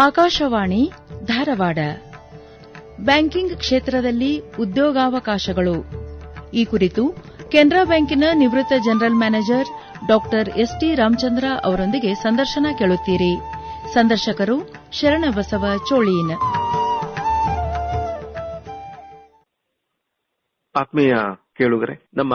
Akashvani, Dharwad. Banking ಕ್ಷೇತ್ರದಲ್ಲಿ ಉದ್ಯೋಗಾವಕಾಶಗಳು. ಈ ಕುರಿತು ಕೆನರಾ ಬ್ಯಾಂಕಿನ ನಿವೃತ್ತ ಜನರಲ್ ಮ್ಯಾನೇಜರ್ ಡಾ ಎಸ್ಟಿ ರಾಮಚಂದ್ರ ಅವರೊಂದಿಗೆ ಸಂದರ್ಶನ ಕೇಳುತ್ತೀರಿ. ಸಂದರ್ಶಕರು ಶರಣಬಸವ ಚೋಳೀನ್. ಆತ್ಮೀಯ ಕೇಳುಗರೆ, ನಮ್ಮ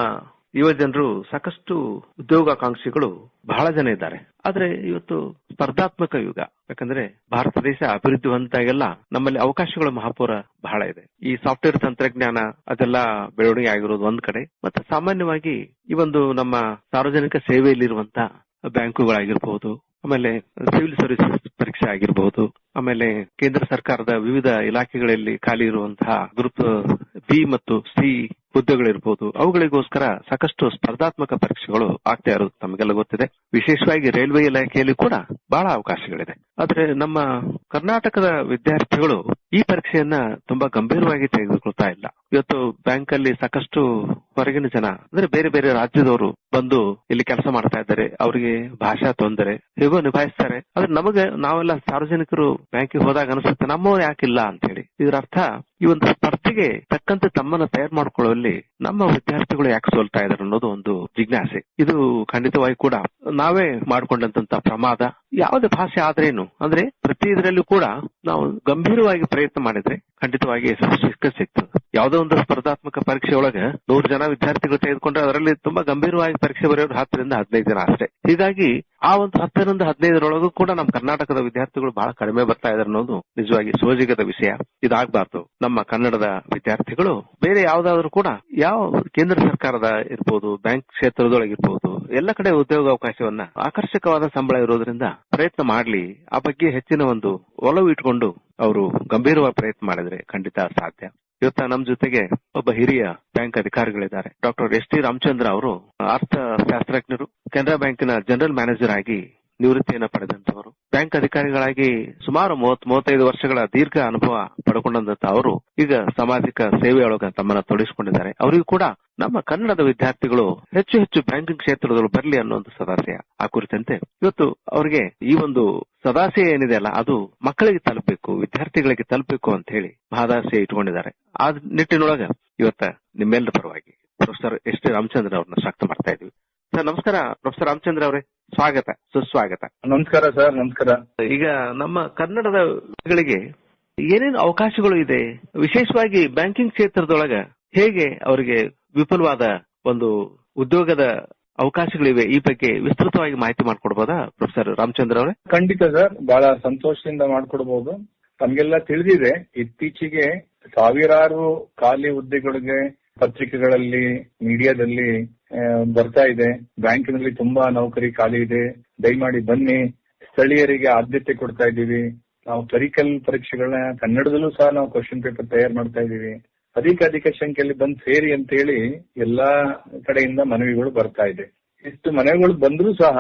ಯುವ ಜನರು ಸಾಕಷ್ಟು ಉದ್ಯೋಗಾಕಾಂಕ್ಷಿಗಳು ಬಹಳ ಜನ ಇದ್ದಾರೆ. ಆದ್ರೆ ಇವತ್ತು ಸ್ಪರ್ಧಾತ್ಮಕ ಯುಗ. ಯಾಕಂದ್ರೆ ಭಾರತ ದೇಶ ಅಭಿವೃದ್ಧಿ ಹೊಂದಾಗೆಲ್ಲ ನಮ್ಮಲ್ಲಿ ಅವಕಾಶಗಳ ಮಹಾಪೂರ ಬಹಳ ಇದೆ. ಈ ಸಾಫ್ಟ್ವೇರ್ ತಂತ್ರಜ್ಞಾನ ಅದೆಲ್ಲ ಬೆಳವಣಿಗೆ ಆಗಿರೋದು ಒಂದ್ ಕಡೆ. ಮತ್ತೆ ಸಾಮಾನ್ಯವಾಗಿ ಈ ಒಂದು ನಮ್ಮ ಸಾರ್ವಜನಿಕ ಸೇವೆಯಲ್ಲಿರುವಂತಹ ಬ್ಯಾಂಕುಗಳಾಗಿರ್ಬಹುದು, ಆಮೇಲೆ ಸಿವಿಲ್ ಸರ್ವಿಸಸ್ ಪರೀಕ್ಷೆ ಆಗಿರಬಹುದು, ಆಮೇಲೆ ಕೇಂದ್ರ ಸರ್ಕಾರದ ವಿವಿಧ ಇಲಾಖೆಗಳಲ್ಲಿ ಖಾಲಿ ಇರುವಂತಹ ಗ್ರೂಪ್ ಬಿ ಮತ್ತು ಸಿ ಹುದ್ದೆಗಳಿರ್ಬೋದು. ಅವುಗಳಿಗೋಸ್ಕರ ಸಾಕಷ್ಟು ಸ್ಪರ್ಧಾತ್ಮಕ ಪರೀಕ್ಷೆಗಳು ಆಗ್ತಾ ಇರೋದು ತಮಗೆಲ್ಲ ಗೊತ್ತಿದೆ. ವಿಶೇಷವಾಗಿ ರೈಲ್ವೆ ಇಲಾಖೆಯಲ್ಲಿ ಕೂಡ ಬಹಳ ಅವಕಾಶಗಳಿದೆ. ಆದ್ರೆ ನಮ್ಮ ಕರ್ನಾಟಕದ ವಿದ್ಯಾರ್ಥಿಗಳು ಈ ಪರೀಕ್ಷೆಯನ್ನ ತುಂಬಾ ಗಂಭೀರವಾಗಿ ತೆಗೆದುಕೊಳ್ತಾ ಇಲ್ಲ. ಇವತ್ತು ಬ್ಯಾಂಕ್ ಅಲ್ಲಿ ಸಾಕಷ್ಟು ಹೊರಗಿನ ಜನ, ಅಂದ್ರೆ ಬೇರೆ ಬೇರೆ ರಾಜ್ಯದವರು ಬಂದು ಇಲ್ಲಿ ಕೆಲಸ ಮಾಡ್ತಾ ಇದ್ದಾರೆ, ಅವರಿಗೆ ಭಾಷಾ ತೊಂದರೆ, ಹೇಗೋ ನಿಭಾಯಿಸ್ತಾರೆ. ಆದ್ರೆ ನಮಗೆ, ನಾವೆಲ್ಲ ಸಾರ್ವಜನಿಕರು ಬ್ಯಾಂಕಿಗೆ ಹೋದಾಗ ಅನಿಸುತ್ತೆ, ನಮ್ಮವ್ರು ಯಾಕಿಲ್ಲ ಅಂತ ಹೇಳಿ ಇದರ ಅರ್ಥ ಈ ಒಂದು ಸ್ಪರ್ಧೆಗೆ ತಕ್ಕಂತೆ ತಮ್ಮನ್ನ ತಯಾರು ಮಾಡ್ಕೊಳ್ಳುವಲ್ಲಿ ನಮ್ಮ ವಿದ್ಯಾರ್ಥಿಗಳು ಯಾಕೆ ಸೋಲ್ತಾ ಇದಾರೆ ಅನ್ನೋದು ಒಂದು ಜಿಜ್ಞಾಸೆ. ಇದು ಖಂಡಿತವಾಗಿ ಕೂಡ ನಾವೇ ಮಾಡಿಕೊಂಡಂತ ಪ್ರಮಾದ. ಯಾವುದೇ ಭಾಷೆ ಆದ್ರೇನು, ಅಂದ್ರೆ ಪ್ರತಿ ಇದರಲ್ಲೂ ಕೂಡ ನಾವು ಗಂಭೀರವಾಗಿ ಪ್ರಯತ್ನ ಮಾಡಿದ್ರೆ ಖಂಡಿತವಾಗಿ ಸಿಕ್ಕ ಸಿಕ್ತದೆ ಯಾವುದೋ ಒಂದು ಸ್ಪರ್ಧಾತ್ಮಕ ಪರೀಕ್ಷೆ ಒಳಗೆ ನೂರು ಜನ ವಿದ್ಯಾರ್ಥಿಗಳು ತೆಗೆದುಕೊಂಡ್ರೆ ಅದರಲ್ಲಿ ತುಂಬಾ ಗಂಭೀರವಾಗಿ ಪರೀಕ್ಷೆ ಬರೆಯೋದು ಹತ್ತರಿಂದ ಹದಿನೈದು ಜನ ಅಷ್ಟೇ. ಹೀಗಾಗಿ ಆ ಒಂದು ಹತ್ತರಿಂದ ಹದಿನೈದರೊಳಗೂ ಕೂಡ ನಮ್ಮ ಕರ್ನಾಟಕದ ವಿದ್ಯಾರ್ಥಿಗಳು ಬಹಳ ಕಡಿಮೆ ಬರ್ತಾ ಇದಾರೆ ಅನ್ನೋದು ನಿಜವಾಗಿ ಸೋಜಿಗದ ವಿಷಯ. ಇದಾಗಬಾರ್ದು. ನಮ್ಮ ಕನ್ನಡದ ವಿದ್ಯಾರ್ಥಿಗಳು ಬೇರೆ ಯಾವ್ದಾದ್ರು ಕೂಡ ಯಾವ ಕೇಂದ್ರ ಸರ್ಕಾರದ ಇರ್ಬೋದು, ಬ್ಯಾಂಕ್ ಕ್ಷೇತ್ರದೊಳಗಿರ್ಬೋದು, ಎಲ್ಲ ಕಡೆ ಉದ್ಯೋಗಾವಕಾಶವನ್ನ ಆಕರ್ಷಕವಾದ ಸಂಬಳ ಇರೋದ್ರಿಂದ ಪ್ರಯತ್ನ ಮಾಡ್ಲಿ. ಆ ಬಗ್ಗೆ ಹೆಚ್ಚಿನ ಒಂದು ಒಲವು ಇಟ್ಕೊಂಡು ಅವರು ಗಂಭೀರವಾಗಿ ಪ್ರಯತ್ನ ಮಾಡಿದ್ರೆ ಖಂಡಿತ ಸಾಧ್ಯ. ಇವತ್ತ ನಮ್ ಜೊತೆಗೆ ಒಬ್ಬ ಹಿರಿಯ ಬ್ಯಾಂಕ್ ಅಧಿಕಾರಿಗಳಿದ್ದಾರೆ. ಡಾಕ್ಟರ್ ಎಸ್ ಟಿ ರಾಮಚಂದ್ರ ಅವರು ಅರ್ಥಶಾಸ್ತ್ರಜ್ಞರು, ಕೆನರಾ ಬ್ಯಾಂಕಿನ ಜನರಲ್ ಮ್ಯಾನೇಜರ್ ಆಗಿ ನಿವೃತ್ತಿಯನ್ನ ಪಡೆದಂತವರು ಬ್ಯಾಂಕ್ ಅಧಿಕಾರಿಗಳಾಗಿ ಸುಮಾರು ಮೂವತ್ ಮೂವತ್ತೈದು ವರ್ಷಗಳ ದೀರ್ಘ ಅನುಭವ ಪಡ್ಕೊಂಡಂತ ಅವರು ಈಗ ಸಾಮಾಜಿಕ ಸೇವೆಯೊಳಗ ತಮ್ಮನ್ನ ತೊಡಗಿಸಿಕೊಂಡಿದ್ದಾರೆ. ಅವರಿಗೂ ಕೂಡ ನಮ್ಮ ಕನ್ನಡದ ವಿದ್ಯಾರ್ಥಿಗಳು ಹೆಚ್ಚು ಹೆಚ್ಚು ಬ್ಯಾಂಕಿಂಗ್ ಕ್ಷೇತ್ರದಲ್ಲಿ ಬರಲಿ ಅನ್ನೋ ಒಂದು ಸದಾಶಯ ಆ ಕುರಿತಂತೆ ಇವತ್ತು ಅವರಿಗೆ ಈ ಒಂದು ಸದಾಶಯ ಏನಿದೆ ಅಲ್ಲ, ಅದು ಮಕ್ಕಳಿಗೆ ತಲುಪಬೇಕು, ವಿದ್ಯಾರ್ಥಿಗಳಿಗೆ ತಲುಪಬೇಕು ಅಂತ ಹೇಳಿ ಮಹದಾಶಯ ಇಟ್ಕೊಂಡಿದ್ದಾರೆ ಆ ನಿಟ್ಟಿನೊಳಗ ಇವತ್ತ ನಿಮ್ಮೆಲ್ಲರ ಪರವಾಗಿ ಪ್ರೊಫೆಸರ್ ಎಸ್ ಟಿ ರಾಮಚಂದ್ರ ಅವ್ರನ್ನ ಸ್ವಾಗತ ಮಾಡ್ತಾ ಇದೀವಿ. ಸರ್ ನಮಸ್ಕಾರ. ಪ್ರೊಫೆಸರ್ ರಾಮಚಂದ್ರ ಅವರೇ. ಸ್ವಾಗತ. ಸುಸ್ವಾಗತ. ನಮಸ್ಕಾರ ಸರ್ ನಮಸ್ಕಾರ. ಈಗ ನಮ್ಮ ಕನ್ನಡದ ಗಳಿಗೆ ಏನೇನು ಅವಕಾಶಗಳು ಇದೆ? ವಿಶೇಷವಾಗಿ ಬ್ಯಾಂಕಿಂಗ್ ಕ್ಷೇತ್ರದೊಳಗ ಹೇಗೆ ಅವರಿಗೆ ವಿಪುಲವಾದ ಒಂದು ಉದ್ಯೋಗದ ಅವಕಾಶಗಳಿವೆ? ಈ ಬಗ್ಗೆ ವಿಸ್ತೃತವಾಗಿ ಮಾಹಿತಿ ಮಾಡ್ಕೊಡ್ಬೋದಾ ಪ್ರೊಫೆಸರ್ ರಾಮಚಂದ್ರ ಅವರೇ? ಖಂಡಿತ ಸರ್ ಬಹಳ ಸಂತೋಷದಿಂದ ಮಾಡ್ಕೊಡ್ಬಹುದು ತಮ್ಗೆಲ್ಲ ತಿಳಿದಿದೆ ಇತ್ತೀಚೆಗೆ ಸಾವಿರಾರು ಖಾಲಿ ಹುದ್ದೆಗಳಿಗೆ ಪತ್ರಿಕೆಗಳಲ್ಲಿ ಮೀಡಿಯಾದಲ್ಲಿ ಬರ್ತಾ ಇದೆ. ಬ್ಯಾಂಕಿನಲ್ಲಿ ತುಂಬಾ ನೌಕರಿ ಖಾಲಿ ಇದೆ. ದಯಮಾಡಿ ಬನ್ನಿ. ಸ್ಥಳೀಯರಿಗೆ ಆದ್ಯತೆ ಕೊಡ್ತಾ ಇದ್ದೀವಿ. ನಾವು ಕರಿಕಲ್ ಪರೀಕ್ಷೆಗಳನ್ನ, ಕನ್ನಡದಲ್ಲೂ ಸಹ ನಾವು ಕ್ವಶನ್ ಪೇಪರ್ ತಯಾರು ಮಾಡ್ತಾ ಇದ್ದೀವಿ. ಅಧಿಕ ಅಧಿಕ ಸಂಖ್ಯೆಯಲ್ಲಿ ಬಂದ್ ಸೇರಿ ಅಂತ ಹೇಳಿ ಎಲ್ಲಾ ಕಡೆಯಿಂದ ಮನವಿಗಳು ಬರ್ತಾ ಇದೆ. ಇಷ್ಟು ಮನವಿಗಳು ಬಂದ್ರೂ ಸಹ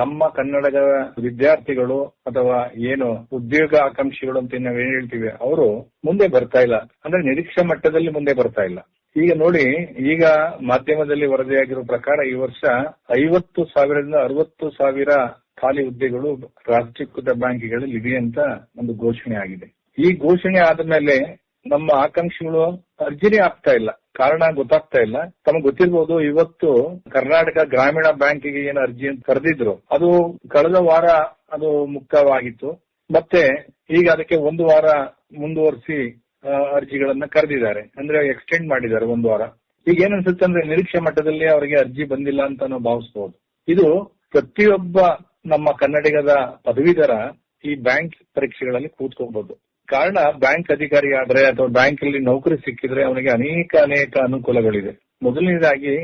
ನಮ್ಮ ಕನ್ನಡದ ವಿದ್ಯಾರ್ಥಿಗಳು ಅಥವಾ ಏನು ಉದ್ಯೋಗ ಆಕಾಂಕ್ಷಿಗಳು ಅಂತ ನಾವ್ ಏನ್ ಹೇಳ್ತೀವಿ, ಅವರು ಮುಂದೆ ಬರ್ತಾ ಇಲ್ಲ. ಅಂದ್ರೆ ನಿರೀಕ್ಷಾ ಮಟ್ಟದಲ್ಲಿ ಮುಂದೆ ಬರ್ತಾ ಇಲ್ಲ. ಈಗ ನೋಡಿ, ಈಗ ಮಾಧ್ಯಮದಲ್ಲಿ ವರದಿಯಾಗಿರೋ ಪ್ರಕಾರ ಈ ವರ್ಷ ಐವತ್ತು ಸಾವಿರದಿಂದ ಅರವತ್ತು ಸಾವಿರ ಖಾಲಿ ಹುದ್ದೆಗಳು ರಾಷ್ಟ್ರೀಕೃತ ಬ್ಯಾಂಕ್ಗಳಲ್ಲಿ ಇದೆ ಅಂತ ಒಂದು ಘೋಷಣೆ ಆಗಿದೆ. ಈ ಘೋಷಣೆ ಆದ ಮೇಲೆ ನಮ್ಮ ಆಕಾಂಕ್ಷಿಗಳು ಅರ್ಜಿನೇ ಆಗ್ತಾ ಇಲ್ಲ. ಕಾರಣ ಗೊತ್ತಾಗ್ತಾ ಇಲ್ಲ. ತಮಗೆ ಗೊತ್ತಿರ್ಬೋದು, ಇವತ್ತು ಕರ್ನಾಟಕ ಗ್ರಾಮೀಣ ಬ್ಯಾಂಕಿಗೆ ಏನು ಅರ್ಜಿ ಅಂತ ಕರೆದಿದ್ರು. ಅದು ಕಳೆದ ವಾರ ಅದು ಮುಕ್ತವಾಗಿತ್ತು. ಮತ್ತೆ ಈಗ ಅದಕ್ಕೆ ಒಂದು ವಾರ ಮುಂದುವರಿಸಿ ಅರ್ಜಿಗಳನ್ನ ಕರೆದಿದ್ದಾರೆ. ಅಂದ್ರೆ ಎಕ್ಸ್ಟೆಂಡ್ ಮಾಡಿದ್ದಾರೆ ಒಂದು ವಾರ. ಈಗ ಏನನ್ಸುತ್ತೆ ಅಂದ್ರೆ ನಿರೀಕ್ಷೆ ಮಟ್ಟದಲ್ಲಿ ಅವರಿಗೆ ಅರ್ಜಿ ಬಂದಿಲ್ಲ ಅಂತ ನಾವು ಭಾವಿಸಬಹುದು ಇದು ಪ್ರತಿಯೊಬ್ಬ ನಮ್ಮ ಕನ್ನಡಿಗದ ಪದವೀಧರ ಈ ಬ್ಯಾಂಕ್ ಪರೀಕ್ಷೆಗಳಲ್ಲಿ ಕೂತ್ಕೋಬಹುದು ಕಾರಣ ಬ್ಯಾಂಕ್ ಅಧಿಕಾರಿ ಆದ್ರೆ ಅಥವಾ ಬ್ಯಾಂಕ್ ಅಲ್ಲಿ ನೌಕರಿ ಸಿಕ್ಕಿದ್ರೆ ಅವನಿಗೆ ಅನೇಕ ಅನೇಕ ಅನುಕೂಲಗಳಿದೆ. ಮೊದಲನೇದಾಗಿ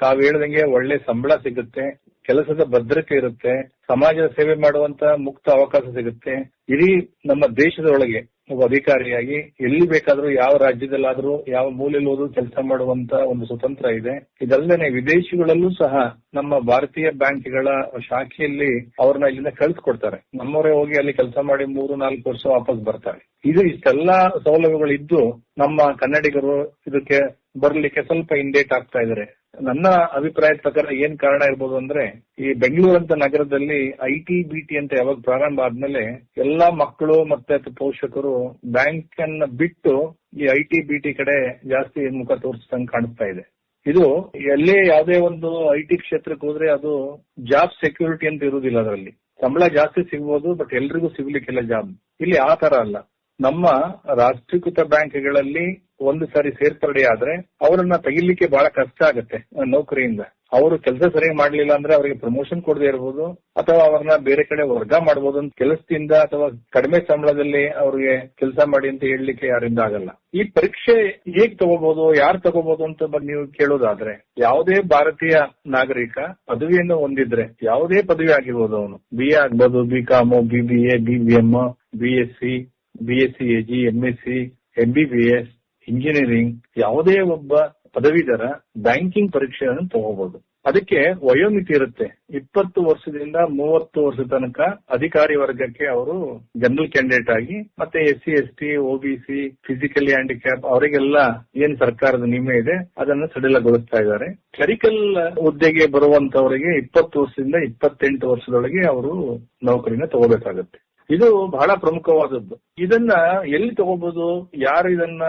ತಾವು ಹೇಳ್ದಂಗೆ ಒಳ್ಳೆ ಸಂಬಳ ಸಿಗುತ್ತೆ, ಕೆಲಸದ ಭದ್ರತೆ ಇರುತ್ತೆ, ಸಮಾಜದ ಸೇವೆ ಮಾಡುವಂತ ಮುಕ್ತ ಅವಕಾಶ ಸಿಗುತ್ತೆ. ಇಡೀ ನಮ್ಮ ದೇಶದೊಳಗೆ ಒಬ್ಬ ಅಧಿಕಾರಿಯಾಗಿ ಎಲ್ಲಿ ಬೇಕಾದ್ರೂ ಯಾವ ರಾಜ್ಯದಲ್ಲಾದ್ರೂ ಯಾವ ಮೂಲೆಯಲ್ಲಿ ಹೋದ್ರೂ ಕೆಲಸ ಮಾಡುವಂತ ಒಂದು ಸ್ವತಂತ್ರ ಇದೆ. ಇದಲ್ಲದೆ ವಿದೇಶಿಗಳಲ್ಲೂ ಸಹ ನಮ್ಮ ಭಾರತೀಯ ಬ್ಯಾಂಕ್ಗಳ ಶಾಖೆಯಲ್ಲಿ ಅವ್ರನ್ನ ಇಲ್ಲಿಂದ ಕಳಿಸ್ಕೊಡ್ತಾರೆ. ನಮ್ಮವರೇ ಹೋಗಿ ಅಲ್ಲಿ ಕೆಲಸ ಮಾಡಿ ಮೂರು, ನಾಲ್ಕು ವರ್ಷ ವಾಪಸ್ ಬರ್ತಾರೆ. ಇದು ಇಷ್ಟೆಲ್ಲಾ ಸೌಲಭ್ಯಗಳಿದ್ದು ನಮ್ಮ ಕನ್ನಡಿಗರು ಇದಕ್ಕೆ ಬರ್ಲಿಕ್ಕೆ ಸ್ವಲ್ಪ ಹಿಂದೇಟ್ ಆಗ್ತಾ ಇದಾರೆ. ನನ್ನ ಅಭಿಪ್ರಾಯದ ಪ್ರಕಾರ ಏನ್ ಕಾರಣ ಇರ್ಬೋದು ಅಂದ್ರೆ, ಈ ಬೆಂಗಳೂರು ಅಂತ ನಗರದಲ್ಲಿ ಐ ಟಿ ಬಿ ಟಿ ಅಂತ ಯಾವಾಗ ಪ್ರಾರಂಭ ಆದ್ಮೇಲೆ ಎಲ್ಲಾ ಮಕ್ಕಳು ಮತ್ತೆ ಪೋಷಕರು ಬ್ಯಾಂಕ್ ಅನ್ನ ಬಿಟ್ಟು ಈ ಐ ಟಿ ಬಿ ಟಿ ಕಡೆ ಜಾಸ್ತಿ ಮುಖ ತೋರಿಸ್ದಂಗೆ ಕಾಣಿಸ್ತಾ ಇದೆ. ಇದು ಎಲ್ಲೇ ಯಾವುದೇ ಒಂದು ಐ ಟಿ ಕ್ಷೇತ್ರಕ್ಕೆ ಹೋದ್ರೆ ಅದು ಜಾಬ್ ಸೆಕ್ಯೂರಿಟಿ ಅಂತ ಇರುವುದಿಲ್ಲ ಅದರಲ್ಲಿ. ಸಂಬಳ ಜಾಸ್ತಿ ಸಿಗ್ಬೋದು ಬಟ್ ಎಲ್ರಿಗೂ ಸಿಗ್ಲಿಕ್ಕಿಲ್ಲ ಜಾಬ್ ಇಲ್ಲಿ ಆ ತರ ಅಲ್ಲ. ನಮ್ಮ ರಾಷ್ಟ್ರೀಕೃತ ಬ್ಯಾಂಕ್ಗಳಲ್ಲಿ ಒಂದು ಸಾರಿ ಸೇರ್ಪಡೆ ಆದ್ರೆ ಅವರನ್ನ ತೆಗಿಲಿಕ್ಕೆ ಬಹಳ ಕಷ್ಟ ಆಗುತ್ತೆ ನೌಕರಿಯಿಂದ. ಅವರು ಕೆಲಸ ಸರಿಯಾಗಿ ಮಾಡಲಿಲ್ಲ ಅಂದ್ರೆ ಅವರಿಗೆ ಪ್ರಮೋಷನ್ ಕೊಡದೇ ಇರಬಹುದು ಅಥವಾ ಅವ್ರನ್ನ ಬೇರೆ ಕಡೆ ವರ್ಗ ಮಾಡಬಹುದು ಅಂತ ಕೆಲಸದಿಂದ ಅಥವಾ ಕಡಿಮೆ ಸಂಬಳದಲ್ಲಿ ಅವ್ರಿಗೆ ಕೆಲಸ ಮಾಡಿ ಅಂತ ಹೇಳಲಿಕ್ಕೆ ಯಾರಿಂದ ಆಗಲ್ಲ. ಈ ಪರೀಕ್ಷೆ ಹೇಗ್ ತಗೋಬಹುದು ಯಾರು ತಗೋಬಹುದು ಅಂತ ನೀವು ಕೇಳೋದಾದ್ರೆ, ಯಾವುದೇ ಭಾರತೀಯ ನಾಗರಿಕ ಪದವಿಯನ್ನು ಹೊಂದಿದ್ರೆ, ಯಾವುದೇ ಪದವಿ ಆಗಿರ್ಬೋದು ಅವನು. ಬಿ ಎ ಆಗ್ಬೋದು B com B B A B B M B S C B AG MSc MBBS engineering ಯಾವುದೇ ಒಬ್ಬ ಪದವೀಧರ ಬ್ಯಾಂಕಿಂಗ್ ಪರೀಕ್ಷೆಯನ್ನು ತಗೋಬಹುದು ಅದಕ್ಕೆ ವಯೋಮಿತಿ ಇರುತ್ತೆ. ಇಪ್ಪತ್ತು ವರ್ಷದಿಂದ ಮೂವತ್ತು ವರ್ಷ ತನಕ ಅಧಿಕಾರಿ ವರ್ಗಕ್ಕೆ ಅವರು ಜನರಲ್ ಕ್ಯಾಂಡಿಡೇಟ್ ಆಗಿ ಮತ್ತೆ S C S T OBC physically handicap ಅವರಿಗೆಲ್ಲ ಏನ್ ಸರ್ಕಾರದ ನಿಯಮ ಇದೆ, ಅದನ್ನು ಸಡಿಲಗೊಳಿಸ್ತಾ ಇದ್ದಾರೆ. ಕ್ಲರಿಕಲ್ ಹುದ್ದೆಗೆ ಬರುವಂತವರಿಗೆ ಇಪ್ಪತ್ತು ವರ್ಷದಿಂದ ಇಪ್ಪತ್ತೆಂಟು ವರ್ಷದೊಳಗೆ ಅವರು ನೌಕರಿನ ತಗೋಬೇಕಾಗುತ್ತೆ. ಇದು ಬಹಳ ಪ್ರಮುಖವಾದದ್ದು. ಇದನ್ನ ಎಲ್ಲಿ ತಗೋಬಹುದು ಯಾರು ಇದನ್ನ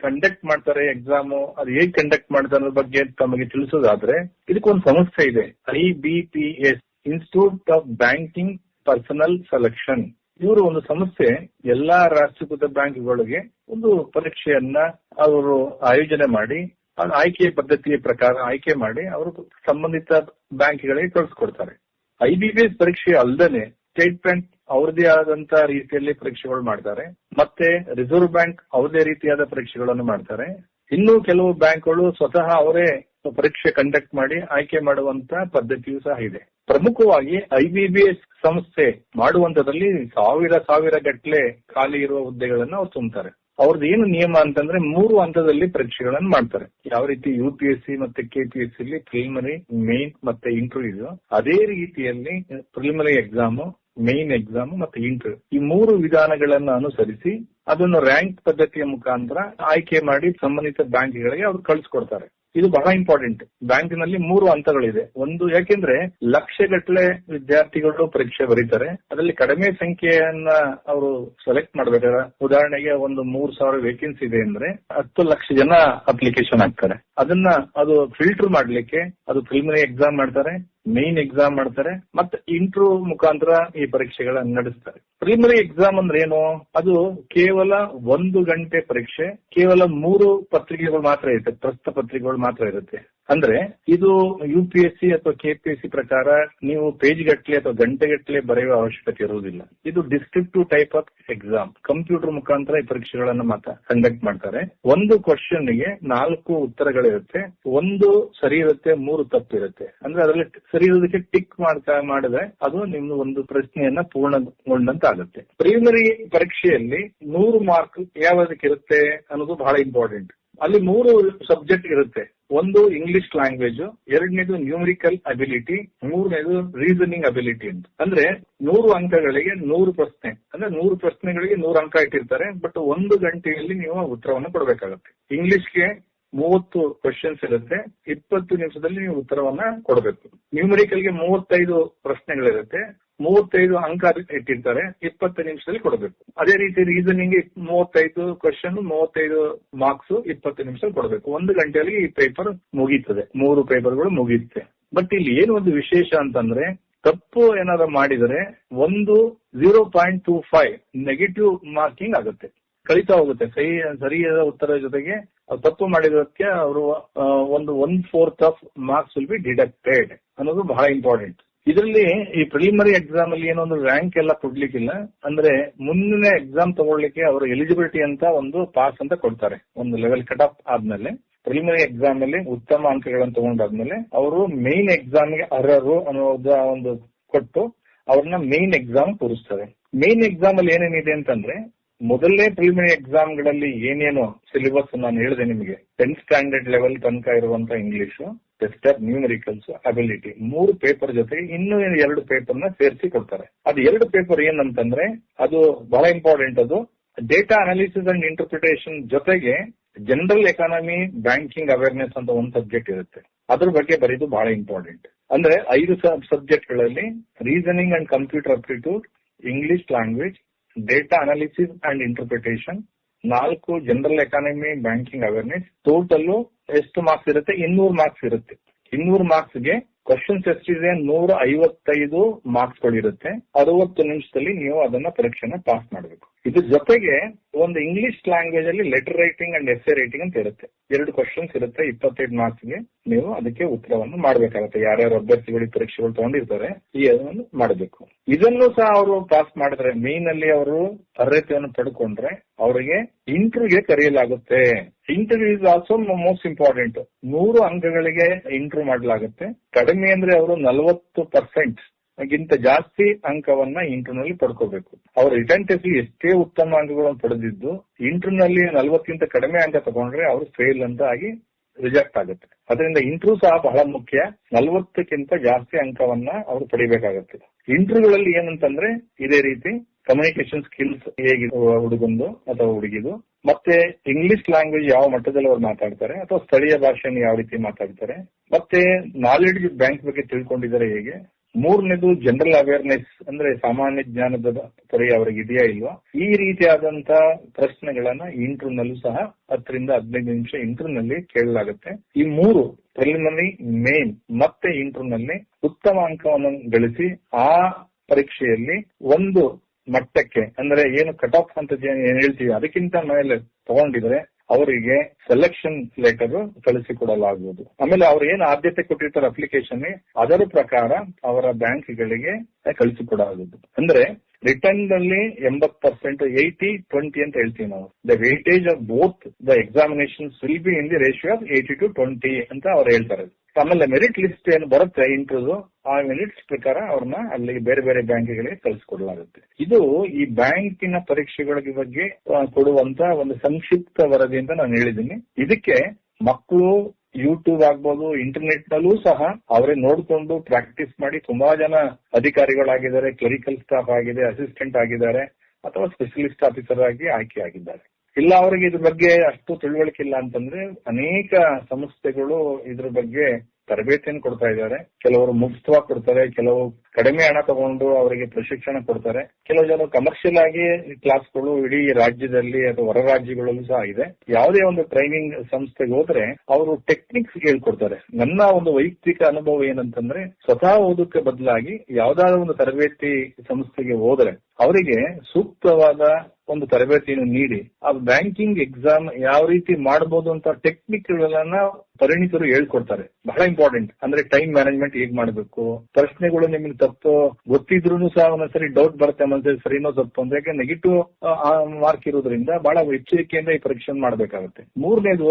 ಕಂಡಕ್ಟ್ ಮಾಡ್ತಾರೆ ಎಕ್ಸಾಮ್ ಅದು ಹೇಗ್ ಕಂಡಕ್ಟ್ ಮಾಡ್ತಾರೆ ಅನ್ನೋ ಬಗ್ಗೆ ತಮಗೆ ತಿಳಿಸೋದಾದ್ರೆ, ಇದಕ್ಕೊಂದು ಸಂಸ್ಥೆ ಇದೆ. I B P S institute of banking personnel selection ಇವರು ಒಂದು ಸಂಸ್ಥೆ, ಎಲ್ಲಾ ರಾಷ್ಟ್ರೀಕೃತ ಬ್ಯಾಂಕ್ಗಳಿಗೆ ಒಂದು ಪರೀಕ್ಷೆಯನ್ನ ಅವರು ಆಯೋಜನೆ ಮಾಡಿ ಆಯ್ಕೆ ಪದ್ಧತಿಯ ಪ್ರಕಾರ ಆಯ್ಕೆ ಮಾಡಿ ಅವರು ಸಂಬಂಧಿತ ಬ್ಯಾಂಕ್ಗಳಿಗೆ ಕಳಿಸ್ಕೊಡ್ತಾರೆ. ಐ ಬಿ ಪಿ ಎಸ್ ಪರೀಕ್ಷೆ ಅಲ್ಲದೆ ಸ್ಟೇಟ್ ಬ್ಯಾಂಕ್ ಅವ್ರದೇ ಆದಂತ ರೀತಿಯಲ್ಲಿ ಪರೀಕ್ಷೆಗಳು ಮಾಡ್ತಾರೆ. ಮತ್ತೆ ರಿಸರ್ವ್ ಬ್ಯಾಂಕ್ ಅವ್ರದೇ ರೀತಿಯಾದ ಪರೀಕ್ಷೆಗಳನ್ನು ಮಾಡ್ತಾರೆ. ಇನ್ನು ಕೆಲವು ಬ್ಯಾಂಕ್ಗಳು ಸ್ವತಃ ಅವರೇ ಪರೀಕ್ಷೆ ಕಂಡಕ್ಟ್ ಮಾಡಿ ಆಯ್ಕೆ ಮಾಡುವಂತ ಪದ್ಧತಿಯೂ ಸಹ ಇದೆ. ಪ್ರಮುಖವಾಗಿ ಐಬಿಬಿಎಸ್ ಸಂಸ್ಥೆ ಮಾಡುವಂತದ್ರಲ್ಲಿ ಸಾವಿರ ಸಾವಿರ ಗಟ್ಟಲೆ ಖಾಲಿ ಇರುವ ಹುದ್ದೆಗಳನ್ನು ಅವ್ರು ತುಂಬುತ್ತಾರೆ. ಅವ್ರದ್ದು ಏನು ನಿಯಮ ಅಂತಂದ್ರೆ ಮೂರು ಹಂತದಲ್ಲಿ ಪರೀಕ್ಷೆಗಳನ್ನು ಮಾಡ್ತಾರೆ. ಯಾವ ರೀತಿ ಯು ಪಿ ಎಸ್ ಸಿ ಮತ್ತೆ ಕೆ ಪಿ ಎಸ್ ಮೇನ್ ಮತ್ತೆ ಇಂಟರ್ವ್ಯೂ ಅದೇ ರೀತಿಯಲ್ಲಿ ಪ್ರಿಲಿಮಿನರಿ ಎಕ್ಸಾಮ್ ಮೇನ್ ಎಕ್ಸಾಮ್ ಮತ್ತೆ ಇಂಟರ್ ಈ ಮೂರು ವಿಧಾನಗಳನ್ನ ಅನುಸರಿಸಿ ಅದನ್ನು ರ್ಯಾಂಕ್ ಪದ್ಧತಿಯ ಮುಖಾಂತರ ಆಯ್ಕೆ ಮಾಡಿ ಸಂಬಂಧಿತ ಬ್ಯಾಂಕ್ಗಳಿಗೆ ಅವ್ರು ಕಳಿಸ್ಕೊಡ್ತಾರೆ. ಇದು ಬಹಳ ಇಂಪಾರ್ಟೆಂಟ್ ಬ್ಯಾಂಕಿನಲ್ಲಿ ಮೂರು ಹಂತಗಳಿದೆ. ಒಂದು ಯಾಕೆಂದ್ರೆ ಲಕ್ಷಗಟ್ಟಲೆ ವಿದ್ಯಾರ್ಥಿಗಳು ಪರೀಕ್ಷೆ ಬರೀತಾರೆ. ಅದರಲ್ಲಿ ಕಡಿಮೆ ಸಂಖ್ಯೆಯನ್ನ ಅವರು ಸೆಲೆಕ್ಟ್ ಮಾಡ್ಬೇಕಾದ್ರೆ ಉದಾಹರಣೆಗೆ ಒಂದು ಮೂರ್ ಸಾವಿರ ವೇಕೆನ್ಸಿ ಇದೆ ಅಂದ್ರೆ ಹತ್ತು ಲಕ್ಷ ಜನ ಅಪ್ಲಿಕೇಶನ್ ಹಾಕ್ತಾರೆ. ಅದನ್ನ ಅದು ಫಿಲ್ಟರ್ ಮಾಡ್ಲಿಕ್ಕೆ ಅದು ಪ್ರಿಲಿಮಿನರಿ ಎಕ್ಸಾಮ್ ಮಾಡ್ತಾರೆ. ಮೇನ್ ಎಕ್ಸಾಮ್ ಮಾಡ್ತಾರೆ ಮತ್ತೆ ಇಂಟರ್ವ್ಯೂ ಮುಖಾಂತರ ಈ ಪರೀಕ್ಷೆಗಳನ್ನ ನಡೆಸ್ತಾರೆ. ಪ್ರಿಮರಿ ಎಕ್ಸಾಮ್ ಅಂದ್ರೆ ಏನು? ಅದು ಕೇವಲ ಒಂದು ಗಂಟೆ ಪರೀಕ್ಷೆ, ಕೇವಲ ಮೂರು ಪತ್ರಿಕೆಗಳು ಮಾತ್ರ ಇರುತ್ತೆ, ಪ್ರಸ್ತ ಪತ್ರಿಕೆಗಳು ಮಾತ್ರ ಇರುತ್ತೆ. ಅಂದ್ರೆ ಇದು ಯು ಪಿ ಎಸ್ ಸಿ ಅಥವಾ ಕೆ ಪಿ ಎಸ್ ಸಿ ಪ್ರಕಾರ ನೀವು ಪೇಜ್ ಗಟ್ಟಲೆ ಅಥವಾ ಗಂಟೆ ಗಟ್ಟಲೆ ಬರೆಯುವ ಅವಶ್ಯಕತೆ ಇರುವುದಿಲ್ಲ. ಇದು descriptive type of exam computer ಮುಖಾಂತರ ಈ ಪರೀಕ್ಷೆಗಳನ್ನ ಮಾತ್ರ ಕಂಡಕ್ಟ್ ಮಾಡ್ತಾರೆ. ಒಂದು ಕ್ವಶನ್ಗೆ ನಾಲ್ಕು ಉತ್ತರಗಳಿರುತ್ತೆ, ಒಂದು ಸರಿ ಇರುತ್ತೆ, ಮೂರು ತಪ್ಪಿರುತ್ತೆ. ಅಂದ್ರೆ ಅದರಲ್ಲಿ ಸರಿ ಇರೋದಕ್ಕೆ ಟಿಕ್ ಮಾಡ್ತಾ ಮಾಡಿದ್ರೆ ಅದು ನಿಮ್ದು ಒಂದು ಪ್ರಶ್ನೆಯನ್ನ ಪೂರ್ಣಗೊಂಡಂತಾಗುತ್ತೆ. ಪ್ರೈಮರಿ ಪರೀಕ್ಷೆಯಲ್ಲಿ ನೂರು ಮಾರ್ಕ್ ಯಾವ್ದಕ್ಕೆ ಇರುತ್ತೆ ಅನ್ನೋದು ಬಹಳ ಇಂಪಾರ್ಟೆಂಟ್ ಅಲ್ಲಿ ಮೂರು ಸಬ್ಜೆಕ್ಟ್ ಇರುತ್ತೆ. ಒಂದು ಇಂಗ್ಲಿಷ್ ಲ್ಯಾಂಗ್ವೇಜ್ ಎರಡನೇದು ನ್ಯೂಮರಿಕಲ್ ಅಬಿಲಿಟಿ ಮೂರನೇದು ರೀಸನಿಂಗ್ ಅಬಿಲಿಟಿ ಅಂತ. ಅಂದ್ರೆ ನೂರು ಅಂಕಗಳಿಗೆ ನೂರು ಪ್ರಶ್ನೆ. ಅಂದ್ರೆ ನೂರು ಪ್ರಶ್ನೆಗಳಿಗೆ ನೂರು ಅಂಕ ಇಟ್ಟಿರ್ತಾರೆ ಬಟ್ ಒಂದು ಗಂಟೆಯಲ್ಲಿ ನೀವು ಉತ್ತರವನ್ನು ಕೊಡಬೇಕಾಗುತ್ತೆ. ಇಂಗ್ಲಿಷ್ಗೆ ಮೂವತ್ತು ಕ್ವಶನ್ಸ್ ಇರುತ್ತೆ. ಇಪ್ಪತ್ತು ನಿಮಿಷದಲ್ಲಿ ನೀವು ಉತ್ತರವನ್ನ ಕೊಡಬೇಕು. ನ್ಯೂಮರಿಕಲ್ಗೆ ಮೂವತ್ತೈದು ಪ್ರಶ್ನೆಗಳಿರುತ್ತೆ. ಮೂವತ್ತೈದು ಅಂಕ ಇಟ್ಟಿರ್ತಾರೆ. ಇಪ್ಪತ್ತು ನಿಮಿಷದಲ್ಲಿ ಕೊಡಬೇಕು. ಅದೇ ರೀತಿ ರೀಸನಿಂಗ್ ಮೂವತ್ತೈದು ಕ್ವಶನ್ ಮೂವತ್ತೈದು ಮಾರ್ಕ್ಸ್ ಇಪ್ಪತ್ತು ನಿಮಿಷದಲ್ಲಿ ಕೊಡಬೇಕು. ಒಂದು ಗಂಟೆಯಲ್ಲಿ ಈ ಪೇಪರ್ ಮುಗೀತದೆ. ಮೂರು ಪೇಪರ್ಗಳು ಮುಗಿಯುತ್ತೆ ಬಟ್ ಇಲ್ಲಿ ಏನು ಒಂದು ವಿಶೇಷ ಅಂತಂದ್ರೆ, ತಪ್ಪು ಏನಾದ್ರು ಮಾಡಿದರೆ ಒಂದು zero point two five negative marking ಆಗುತ್ತೆ. ಕಳೀತಾ ಹೋಗುತ್ತೆ. ಸರಿ ಸರಿಯಾದ ಉತ್ತರ ಜೊತೆಗೆ ತಪ್ಪು ಮಾಡಿರೋದಕ್ಕೆ ಅವರು ಒಂದು one fourth of marks will be deducted ಅನ್ನೋದು ಬಹಳ ಇಂಪಾರ್ಟೆಂಟ್ ಇದರಲ್ಲಿ ಈ ಪ್ರಿಲಿಮರಿ ಎಕ್ಸಾಮ್ ಅಲ್ಲಿ ಏನೊಂದು ರ್ಯಾಂಕ್ ಎಲ್ಲ ಕೊಡ್ಲಿಕ್ಕಿಲ್ಲ. ಅಂದ್ರೆ ಮುಂದಿನ ಎಕ್ಸಾಮ್ ತಗೊಳ್ಳಿಕ್ಕೆ ಅವರು ಎಲಿಜಿಬಿಲಿಟಿ ಅಂತ ಒಂದು ಪಾಸ್ ಅಂತ ಕೊಡ್ತಾರೆ. ಒಂದು ಲೆವೆಲ್ ಕಟ್ ಆಫ್ ಆದ್ಮೇಲೆ ಪ್ರಿಲಿಮರಿ ಎಕ್ಸಾಮ್ ಅಲ್ಲಿ ಉತ್ತಮ ಅಂಕಗಳನ್ನು ತಗೊಂಡಾದ್ಮೇಲೆ ಅವರು ಮೇನ್ ಎಕ್ಸಾಮ್ಗೆ ಅರ್ಹರು ಅನ್ನೋದ ಒಂದು ಕೊಟ್ಟು ಅವ್ರನ್ನ ಮೇನ್ ಎಕ್ಸಾಮ್ ಕೂರಿಸ್ತಾರೆ. ಮೇನ್ ಎಕ್ಸಾಮ್ ಅಲ್ಲಿ ಏನೇನಿದೆ ಅಂತಂದ್ರೆ ಮೊದಲನೇ ಪ್ರಿಲಿಮಿನರಿ ಎಕ್ಸಾಮ್ಗಳಲ್ಲಿ ಏನೇನು ಸಿಲೆಬಸ್ ನಾನು ಹೇಳಿದೆ ನಿಮಗೆ. ಟೆಂತ್ ಸ್ಟ್ಯಾಂಡರ್ಡ್ ಲೆವೆಲ್ ತನಕ ಇರುವಂತ English test or numericals ability ಮೂರು ಪೇಪರ್ ಜೊತೆಗೆ ಇನ್ನೂ ಎರಡು ಪೇಪರ್ನ ಸೇರಿಸಿ ಕೊಡ್ತಾರೆ. ಅದು ಎರಡು ಪೇಪರ್ ಏನಂತಂದ್ರೆ, ಅದು ಬಹಳ ಇಂಪಾರ್ಟೆಂಟ್ ಅದು. ಡೇಟಾ ಅನಾಲಿಸಿಸ್ ಅಂಡ್ ಇಂಟರ್ಪ್ರಿಟೇಷನ್ ಜೊತೆಗೆ ಜನರಲ್ ಎಕಾನಮಿ ಬ್ಯಾಂಕಿಂಗ್ ಅವೇರ್ನೆಸ್ ಅಂತ ಒಂದು ಸಬ್ಜೆಕ್ಟ್ ಇರುತ್ತೆ. ಅದ್ರ ಬಗ್ಗೆ ಬರೀದು ಬಹಳ ಇಂಪಾರ್ಟೆಂಟ್ ಅಂದ್ರೆ ಐದು ಸಬ್ಜೆಕ್ಟ್ಗಳಲ್ಲಿ reasoning and computer aptitude English language data analysis and interpretation ನಾಲ್ಕು general economy banking awareness total ಎಷ್ಟು ಮಾರ್ಕ್ಸ್ ಇರುತ್ತೆ, ಇನ್ನೂರು ಮಾರ್ಕ್ಸ್ ಇರುತ್ತೆ. ಇನ್ನೂರು ಮಾರ್ಕ್ಸ್ಗೆ ಕ್ವಶನ್ಸ್ ಎಷ್ಟಿದೆ ನೂರ ಐವತ್ತೈದು ಮಾರ್ಕ್ಸ್ ಗಳಿರುತ್ತೆ. ಅರವತ್ತು ನಿಮಿಷದಲ್ಲಿ ನೀವು ಅದನ್ನ ಪರೀಕ್ಷೆನ ಪಾಸ್ ಮಾಡಬೇಕು. ಇದ್ರ ಜೊತೆಗೆ ಒಂದು ಇಂಗ್ಲಿಷ್ ಲ್ಯಾಂಗ್ವೇಜ್ ಅಲ್ಲಿ letter writing and essay writing ಅಂತ ಇರುತ್ತೆ. ಎರಡು ಕ್ವಶನ್ಸ್ ಇರುತ್ತೆ, ಇಪ್ಪತ್ತೈದು ಮಾರ್ಕ್ಸ್ಗೆ ನೀವು ಅದಕ್ಕೆ ಉತ್ತರವನ್ನು ಮಾಡಬೇಕಾಗುತ್ತೆ. ಯಾರ್ಯಾರು ಅಭ್ಯರ್ಥಿಗಳು, ಪರೀಕ್ಷೆಗಳು ತಗೊಂಡಿರ್ತಾರೆ, ಈ ಅದನ್ನು ಮಾಡಬೇಕು. ಇದನ್ನು ಸಹ ಅವರು ಪಾಸ್ ಮಾಡಿದ್ರೆ ಮೇನ್ ಅಲ್ಲಿ ಅವರು ಅರ್ಹತೆಯನ್ನು ಪಡ್ಕೊಂಡ್ರೆ ಅವರಿಗೆ ಇಂಟರ್ವ್ಯೂಗೆ ಕರೆಯಲಾಗುತ್ತೆ. Interview is also most important ನೂರು ಅಂಕಗಳಿಗೆ ಇಂಟರ್ವ್ಯೂ ಮಾಡಲಾಗುತ್ತೆ. ಕಡಿಮೆ ಅಂದ್ರೆ ಅವರು ನಲವತ್ತು ಪರ್ಸೆಂಟ್ ಗಿಂತ ಜಾಸ್ತಿ ಅಂಕವನ್ನ ಇಂಟರ್ನಲ್ಲಿ ನಲ್ಲಿ ಪಡ್ಕೋಬೇಕು. ಅವರ ರಿಟರ್ನ್ ಟೆಸ್ಟ್ ಎಷ್ಟೇ ಉತ್ತಮ ಅಂಕಗಳನ್ನು ಪಡೆದಿದ್ದು, ಇಂಟರ್ನಲ್ಲಿ ನಲ್ಲಿ ನಲವತ್ತಕ್ಕಿಂತ ಕಡಿಮೆ ಅಂಕ ತಗೊಂಡ್ರೆ ಅವರು ಫೇಲ್ ಅಂತ ಆಗಿ ರಿಜೆಕ್ಟ್ ಆಗುತ್ತೆ. ಅದರಿಂದ ಇಂಟರ್ವ್ಯೂ ಸಹ ಬಹಳ ಮುಖ್ಯ. ನಲವತ್ತಕ್ಕಿಂತ ಜಾಸ್ತಿ ಅಂಕವನ್ನ ಅವರು ಪಡಿಬೇಕಾಗುತ್ತೆ. ಇಂಟರ್ವ್ಯೂಗಳಲ್ಲಿ ಏನಂತಂದ್ರೆ, ಇದೇ ರೀತಿ ಕಮ್ಯುನಿಕೇಶನ್ ಸ್ಕಿಲ್ಸ್ ಹೇಗಿದೆ ಹುಡುಗಂದು ಅಥವಾ ಹುಡುಗಿದು, ಮತ್ತೆ ಇಂಗ್ಲಿಷ್ ಲ್ಯಾಂಗ್ವೇಜ್ ಯಾವ ಮಟ್ಟದಲ್ಲಿ ಅವ್ರು ಮಾತಾಡ್ತಾರೆ, ಅಥವಾ ಸ್ಥಳೀಯ ಭಾಷೆಯನ್ನು ಯಾವ ರೀತಿ ಮಾತಾಡ್ತಾರೆ, ಮತ್ತೆ ನಾಲೆಡ್ಜ್ ಬ್ಯಾಂಕ್ ಬಗ್ಗೆ ತಿಳ್ಕೊಂಡಿದ್ದಾರೆ ಹೇಗೆ ಮೂರನೇದು ಜನರಲ್ ಅವೇರ್ನೆಸ್ ಅಂದ್ರೆ ಸಾಮಾನ್ಯ ಜ್ಞಾನದ ಪರಿ ಅವರಿಗೆ ಇದೆಯಾ ಇಲ್ವಾ? ಈ ರೀತಿಯಾದಂತ ಪ್ರಶ್ನೆಗಳನ್ನ ಇಂಟರ್ನಲ್ಲೂ ನಲ್ಲೂ ಸಹ ಹತ್ತರಿಂದ ಹದಿನೈದು ನಿಮಿಷ ಇಂಟರ್ನಲ್ಲಿ ನಲ್ಲಿ ಕೇಳಲಾಗುತ್ತೆ. ಈ ಮೂರು ಪ್ರಿಲಿಮಿನರಿ ಮೇನ್ ಮತ್ತೆ ಇಂಟರ್ನಲ್ಲಿ ನಲ್ಲಿ ಉತ್ತಮ ಅಂಕವನ್ನು ಗಳಿಸಿ ಆ ಪರೀಕ್ಷೆಯಲ್ಲಿ ಒಂದು ಮಟ್ಟಕ್ಕೆ, ಅಂದ್ರೆ ಏನು ಕಟ್ ಆಫ್ ಅಂತ ಏನ್ ಹೇಳ್ತೀವಿ, ಅದಕ್ಕಿಂತ ಮೇಲೆ ತಗೊಂಡಿದ್ರೆ ಅವರಿಗೆ ಸೆಲೆಕ್ಷನ್ ಲೆಟರ್ ಕಳಿಸಿಕೊಡಲಾಗುವುದು. ಆಮೇಲೆ ಅವ್ರು ಏನು ಆದ್ಯತೆ ಕೊಟ್ಟಿರ್ತಾರೆ ಅಪ್ಲಿಕೇಶನ್ ಅದರ ಪ್ರಕಾರ ಅವರ ಬ್ಯಾಂಕ್ಗಳಿಗೆ ಕಳಿಸಿಕೊಡಲಾಗುವುದು. ಅಂದ್ರೆ ರಿಟರ್ನ್ನಲ್ಲಿ ಎಂಬತ್ ಪರ್ಸೆಂಟ್ ಏಯ್ಟಿ ಟ್ವೆಂಟಿ ಅಂತ ಹೇಳ್ತೀವಿ ನಾವು. The weightage of both the examination will be in the ratio of eighty to twenty ಅಂತ ಅವ್ರು ಹೇಳ್ತಾರೆ. ಆಮೇಲೆ ಮೆರಿಟ್ ಲಿಸ್ಟ್ ಏನು ಬರುತ್ತೆ ಇಂಟರ್ವ್ಯೂ ಆ ಮೆರಿಟ್ಸ್ ಪ್ರಕಾರ ಅವ್ರನ್ನ ಅಲ್ಲಿ ಬೇರೆ ಬೇರೆ ಬ್ಯಾಂಕ್ಗಳಿಗೆ ಕಳಿಸ್ಕೊಡ್ಲಾಗುತ್ತೆ. ಇದು ಈ ಬ್ಯಾಂಕಿನ ಪರೀಕ್ಷೆಗಳ ಬಗ್ಗೆ ಕೊಡುವಂತ ಒಂದು ಸಂಕ್ಷಿಪ್ತ ವರದಿ ಅಂತ ನಾನು ಹೇಳಿದ್ದೀನಿ. ಇದಕ್ಕೆ ಮಕ್ಕಳು ಯೂಟ್ಯೂಬ್ ಆಗ್ಬೋದು ಇಂಟರ್ನೆಟ್ ನಲ್ಲೂ ಸಹ ಅವರೇ ನೋಡಿಕೊಂಡು ಪ್ರಾಕ್ಟೀಸ್ ಮಾಡಿ ತುಂಬಾ ಜನ ಅಧಿಕಾರಿಗಳಾಗಿದ್ದಾರೆ ಕ್ಲರಿಕಲ್ ಸ್ಟಾಫ್ ಆಗಿದೆ ಅಸಿಸ್ಟೆಂಟ್ ಆಗಿದ್ದಾರೆ, ಅಥವಾ ಸ್ಪೆಷಲಿಸ್ಟ್ ಆಫೀಸರ್ ಆಗಿ ಆಯ್ಕೆ ಆಗಿದ್ದಾರೆ. ಇಲ್ಲ ಅವರಿಗೆ ಇದ್ರ ಬಗ್ಗೆ ಅಷ್ಟು ತಿಳುವಳಿಕೆ ಇಲ್ಲ ಅಂತಂದ್ರೆ ಅನೇಕ ಸಂಸ್ಥೆಗಳು ಇದ್ರ ಬಗ್ಗೆ ತರಬೇತಿಯನ್ನು ಕೊಡ್ತಾ ಇದ್ದಾರೆ. ಕೆಲವರು ಮುಕ್ತವಾಗಿ ಕೊಡ್ತಾರೆ, ಕೆಲವು ಕಡಿಮೆ ಹಣ ತಗೊಂಡು ಅವರಿಗೆ ಪ್ರಶಿಕ್ಷಣ ಕೊಡ್ತಾರೆ. ಕೆಲವು ಜನ ಕಮರ್ಷಿಯಲ್ ಆಗಿ ಕ್ಲಾಸ್ಗಳು ಇಡೀ ರಾಜ್ಯದಲ್ಲಿ ಅಥವಾ ಹೊರ ರಾಜ್ಯಗಳಲ್ಲೂ ಸಹ ಇದೆ. ಯಾವುದೇ ಒಂದು ಟ್ರೈನಿಂಗ್ ಸಂಸ್ಥೆಗೆ ಹೋದ್ರೆ ಅವರು ಟೆಕ್ನಿಕ್ಸ್ ಹೇಳ್ಕೊಡ್ತಾರೆ. ನನ್ನ ಒಂದು ವೈಯಕ್ತಿಕ ಅನುಭವ ಏನಂತಂದ್ರೆ ಸ್ವತಃ ಓದಕ್ಕೆ ಬದಲಾಗಿ ಯಾವ್ದಾದ್ರು ಒಂದು ತರಬೇತಿ ಸಂಸ್ಥೆಗೆ ಹೋದ್ರೆ ಅವರಿಗೆ ಸೂಕ್ತವಾದ ಒಂದು ತರಬೇತಿಯನ್ನು ನೀಡಿ. ಆ ಬ್ಯಾಂಕಿಂಗ್ ಎಕ್ಸಾಮ್ ಯಾವ ರೀತಿ ಮಾಡಬಹುದು ಅಂತ ಟೆಕ್ನಿಕ್ಗಳನ್ನ ಪರಿಣಿತರು ಹೇಳ್ಕೊಡ್ತಾರೆ. ಬಹಳ ಇಂಪಾರ್ಟೆಂಟ್ ಅಂದ್ರೆ ಟೈಮ್ ಮ್ಯಾನೇಜ್ಮೆಂಟ್ ಹೇಗ್ ಮಾಡಬೇಕು? ಪ್ರಶ್ನೆಗಳು ನಿಮ್ಗೆ ತಪ್ಪು ಗೊತ್ತಿದ್ರು ಸಹ ಒಂದೊಂದ್ಸರಿ ಡೌಟ್ ಬರುತ್ತೆ, ಒಂದೊಂದ್ಸರಿ ಸರಿನೋ ತಪ್ಪು ಅಂದ್ರೆ. ಯಾಕೆ ನೆಗೆಟಿವ್ ಮಾರ್ಕ್ ಇರೋದ್ರಿಂದ ಬಹಳ ಎಚ್ಚರಿಕೆಯಿಂದ ಈ ಪರೀಕ್ಷೆ ಮಾಡಬೇಕಾಗುತ್ತೆ. ಮೂರನೇದು,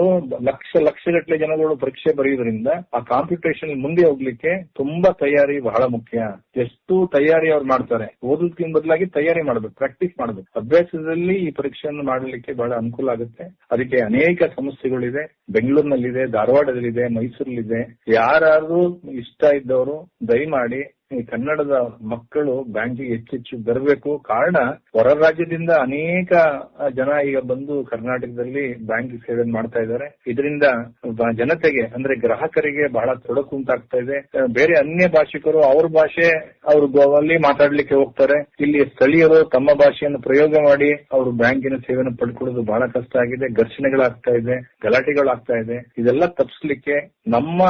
ಲಕ್ಷ, ಲಕ್ಷಗಟ್ಟಲೆ ಜನಗಳು ಪರೀಕ್ಷೆ ಬರೆಯೋದ್ರಿಂದ ಆ ಕಾಂಪಿಟೇಷನ್ ಮುಂದೆ ಹೋಗ್ಲಿಕ್ಕೆ ತುಂಬಾ ತಯಾರಿ ಬಹಳ ಮುಖ್ಯ. ಎಷ್ಟು ತಯಾರಿ ಅವ್ರು ಮಾಡ್ತಾರೆ, ಓದೋದಕ್ಕಿಂತ ಬದಲಾಗಿ ತಯಾರಿ ಮಾಡಬೇಕು ಪ್ರಾಕ್ಟೀಸ್ ಮಾಡಬೇಕು. ಅಭ್ಯಾಸದಲ್ಲಿ ಈ ಪರೀಕ್ಷೆಯನ್ನು ಮಾಡಲಿಕ್ಕೆ ಬಹಳ ಅನುಕೂಲ ಆಗುತ್ತೆ. ಅದಕ್ಕೆ ಅನೇಕ ಸಮಸ್ಯೆಗಳಿದೆ. ಬೆಂಗಳೂರಿನಲ್ಲಿದೆ, ಧಾರವಾಡದಲ್ಲಿದೆ, ಮೈಸೂರಲ್ಲಿದೆ. ಯಾರು ಇಷ್ಟ ಇದ್ದವರು ದಯಮಾಡಿ ಈ ಕನ್ನಡದ ಮಕ್ಕಳು ಬ್ಯಾಂಕಿಗೆ ಹೆಚ್ಚೆಚ್ಚು ಬರಬೇಕು. ಕಾರಣ, ಹೊರ ರಾಜ್ಯದಿಂದ ಅನೇಕ ಜನ ಈಗ ಬಂದು ಕರ್ನಾಟಕದಲ್ಲಿ ಬ್ಯಾಂಕ್ ಸೇವೆ ಮಾಡ್ತಾ ಇದ್ದಾರೆ. ಇದರಿಂದ ಜನತೆಗೆ, ಅಂದ್ರೆ ಗ್ರಾಹಕರಿಗೆ ಬಹಳ ತೊಡಕು ಉಂಟಾಗ್ತಾ ಇದೆ. ಬೇರೆ ಅನ್ಯ ಭಾಷಿಕರು ಅವ್ರ ಭಾಷೆ ಅವರು ಅಲ್ಲಿ ಮಾತಾಡ್ಲಿಕ್ಕೆ ಹೋಗ್ತಾರೆ. ಇಲ್ಲಿ ಸ್ಥಳೀಯರು ತಮ್ಮ ಭಾಷೆಯನ್ನು ಪ್ರಯೋಗ ಮಾಡಿ ಅವರು ಬ್ಯಾಂಕಿನ ಸೇವೆಯನ್ನು ಪಡ್ಕೊಳ್ಳೋದು ಬಹಳ ಕಷ್ಟ ಆಗಿದೆ. ಘರ್ಷಣೆಗಳಾಗ್ತಾ ಇದೆ, ಗಲಾಟೆಗಳಾಗ್ತಾ ಇದೆ. ಇದೆಲ್ಲ ತಪ್ಪಿಸ್ಲಿಕ್ಕೆ ನಮ್ಮ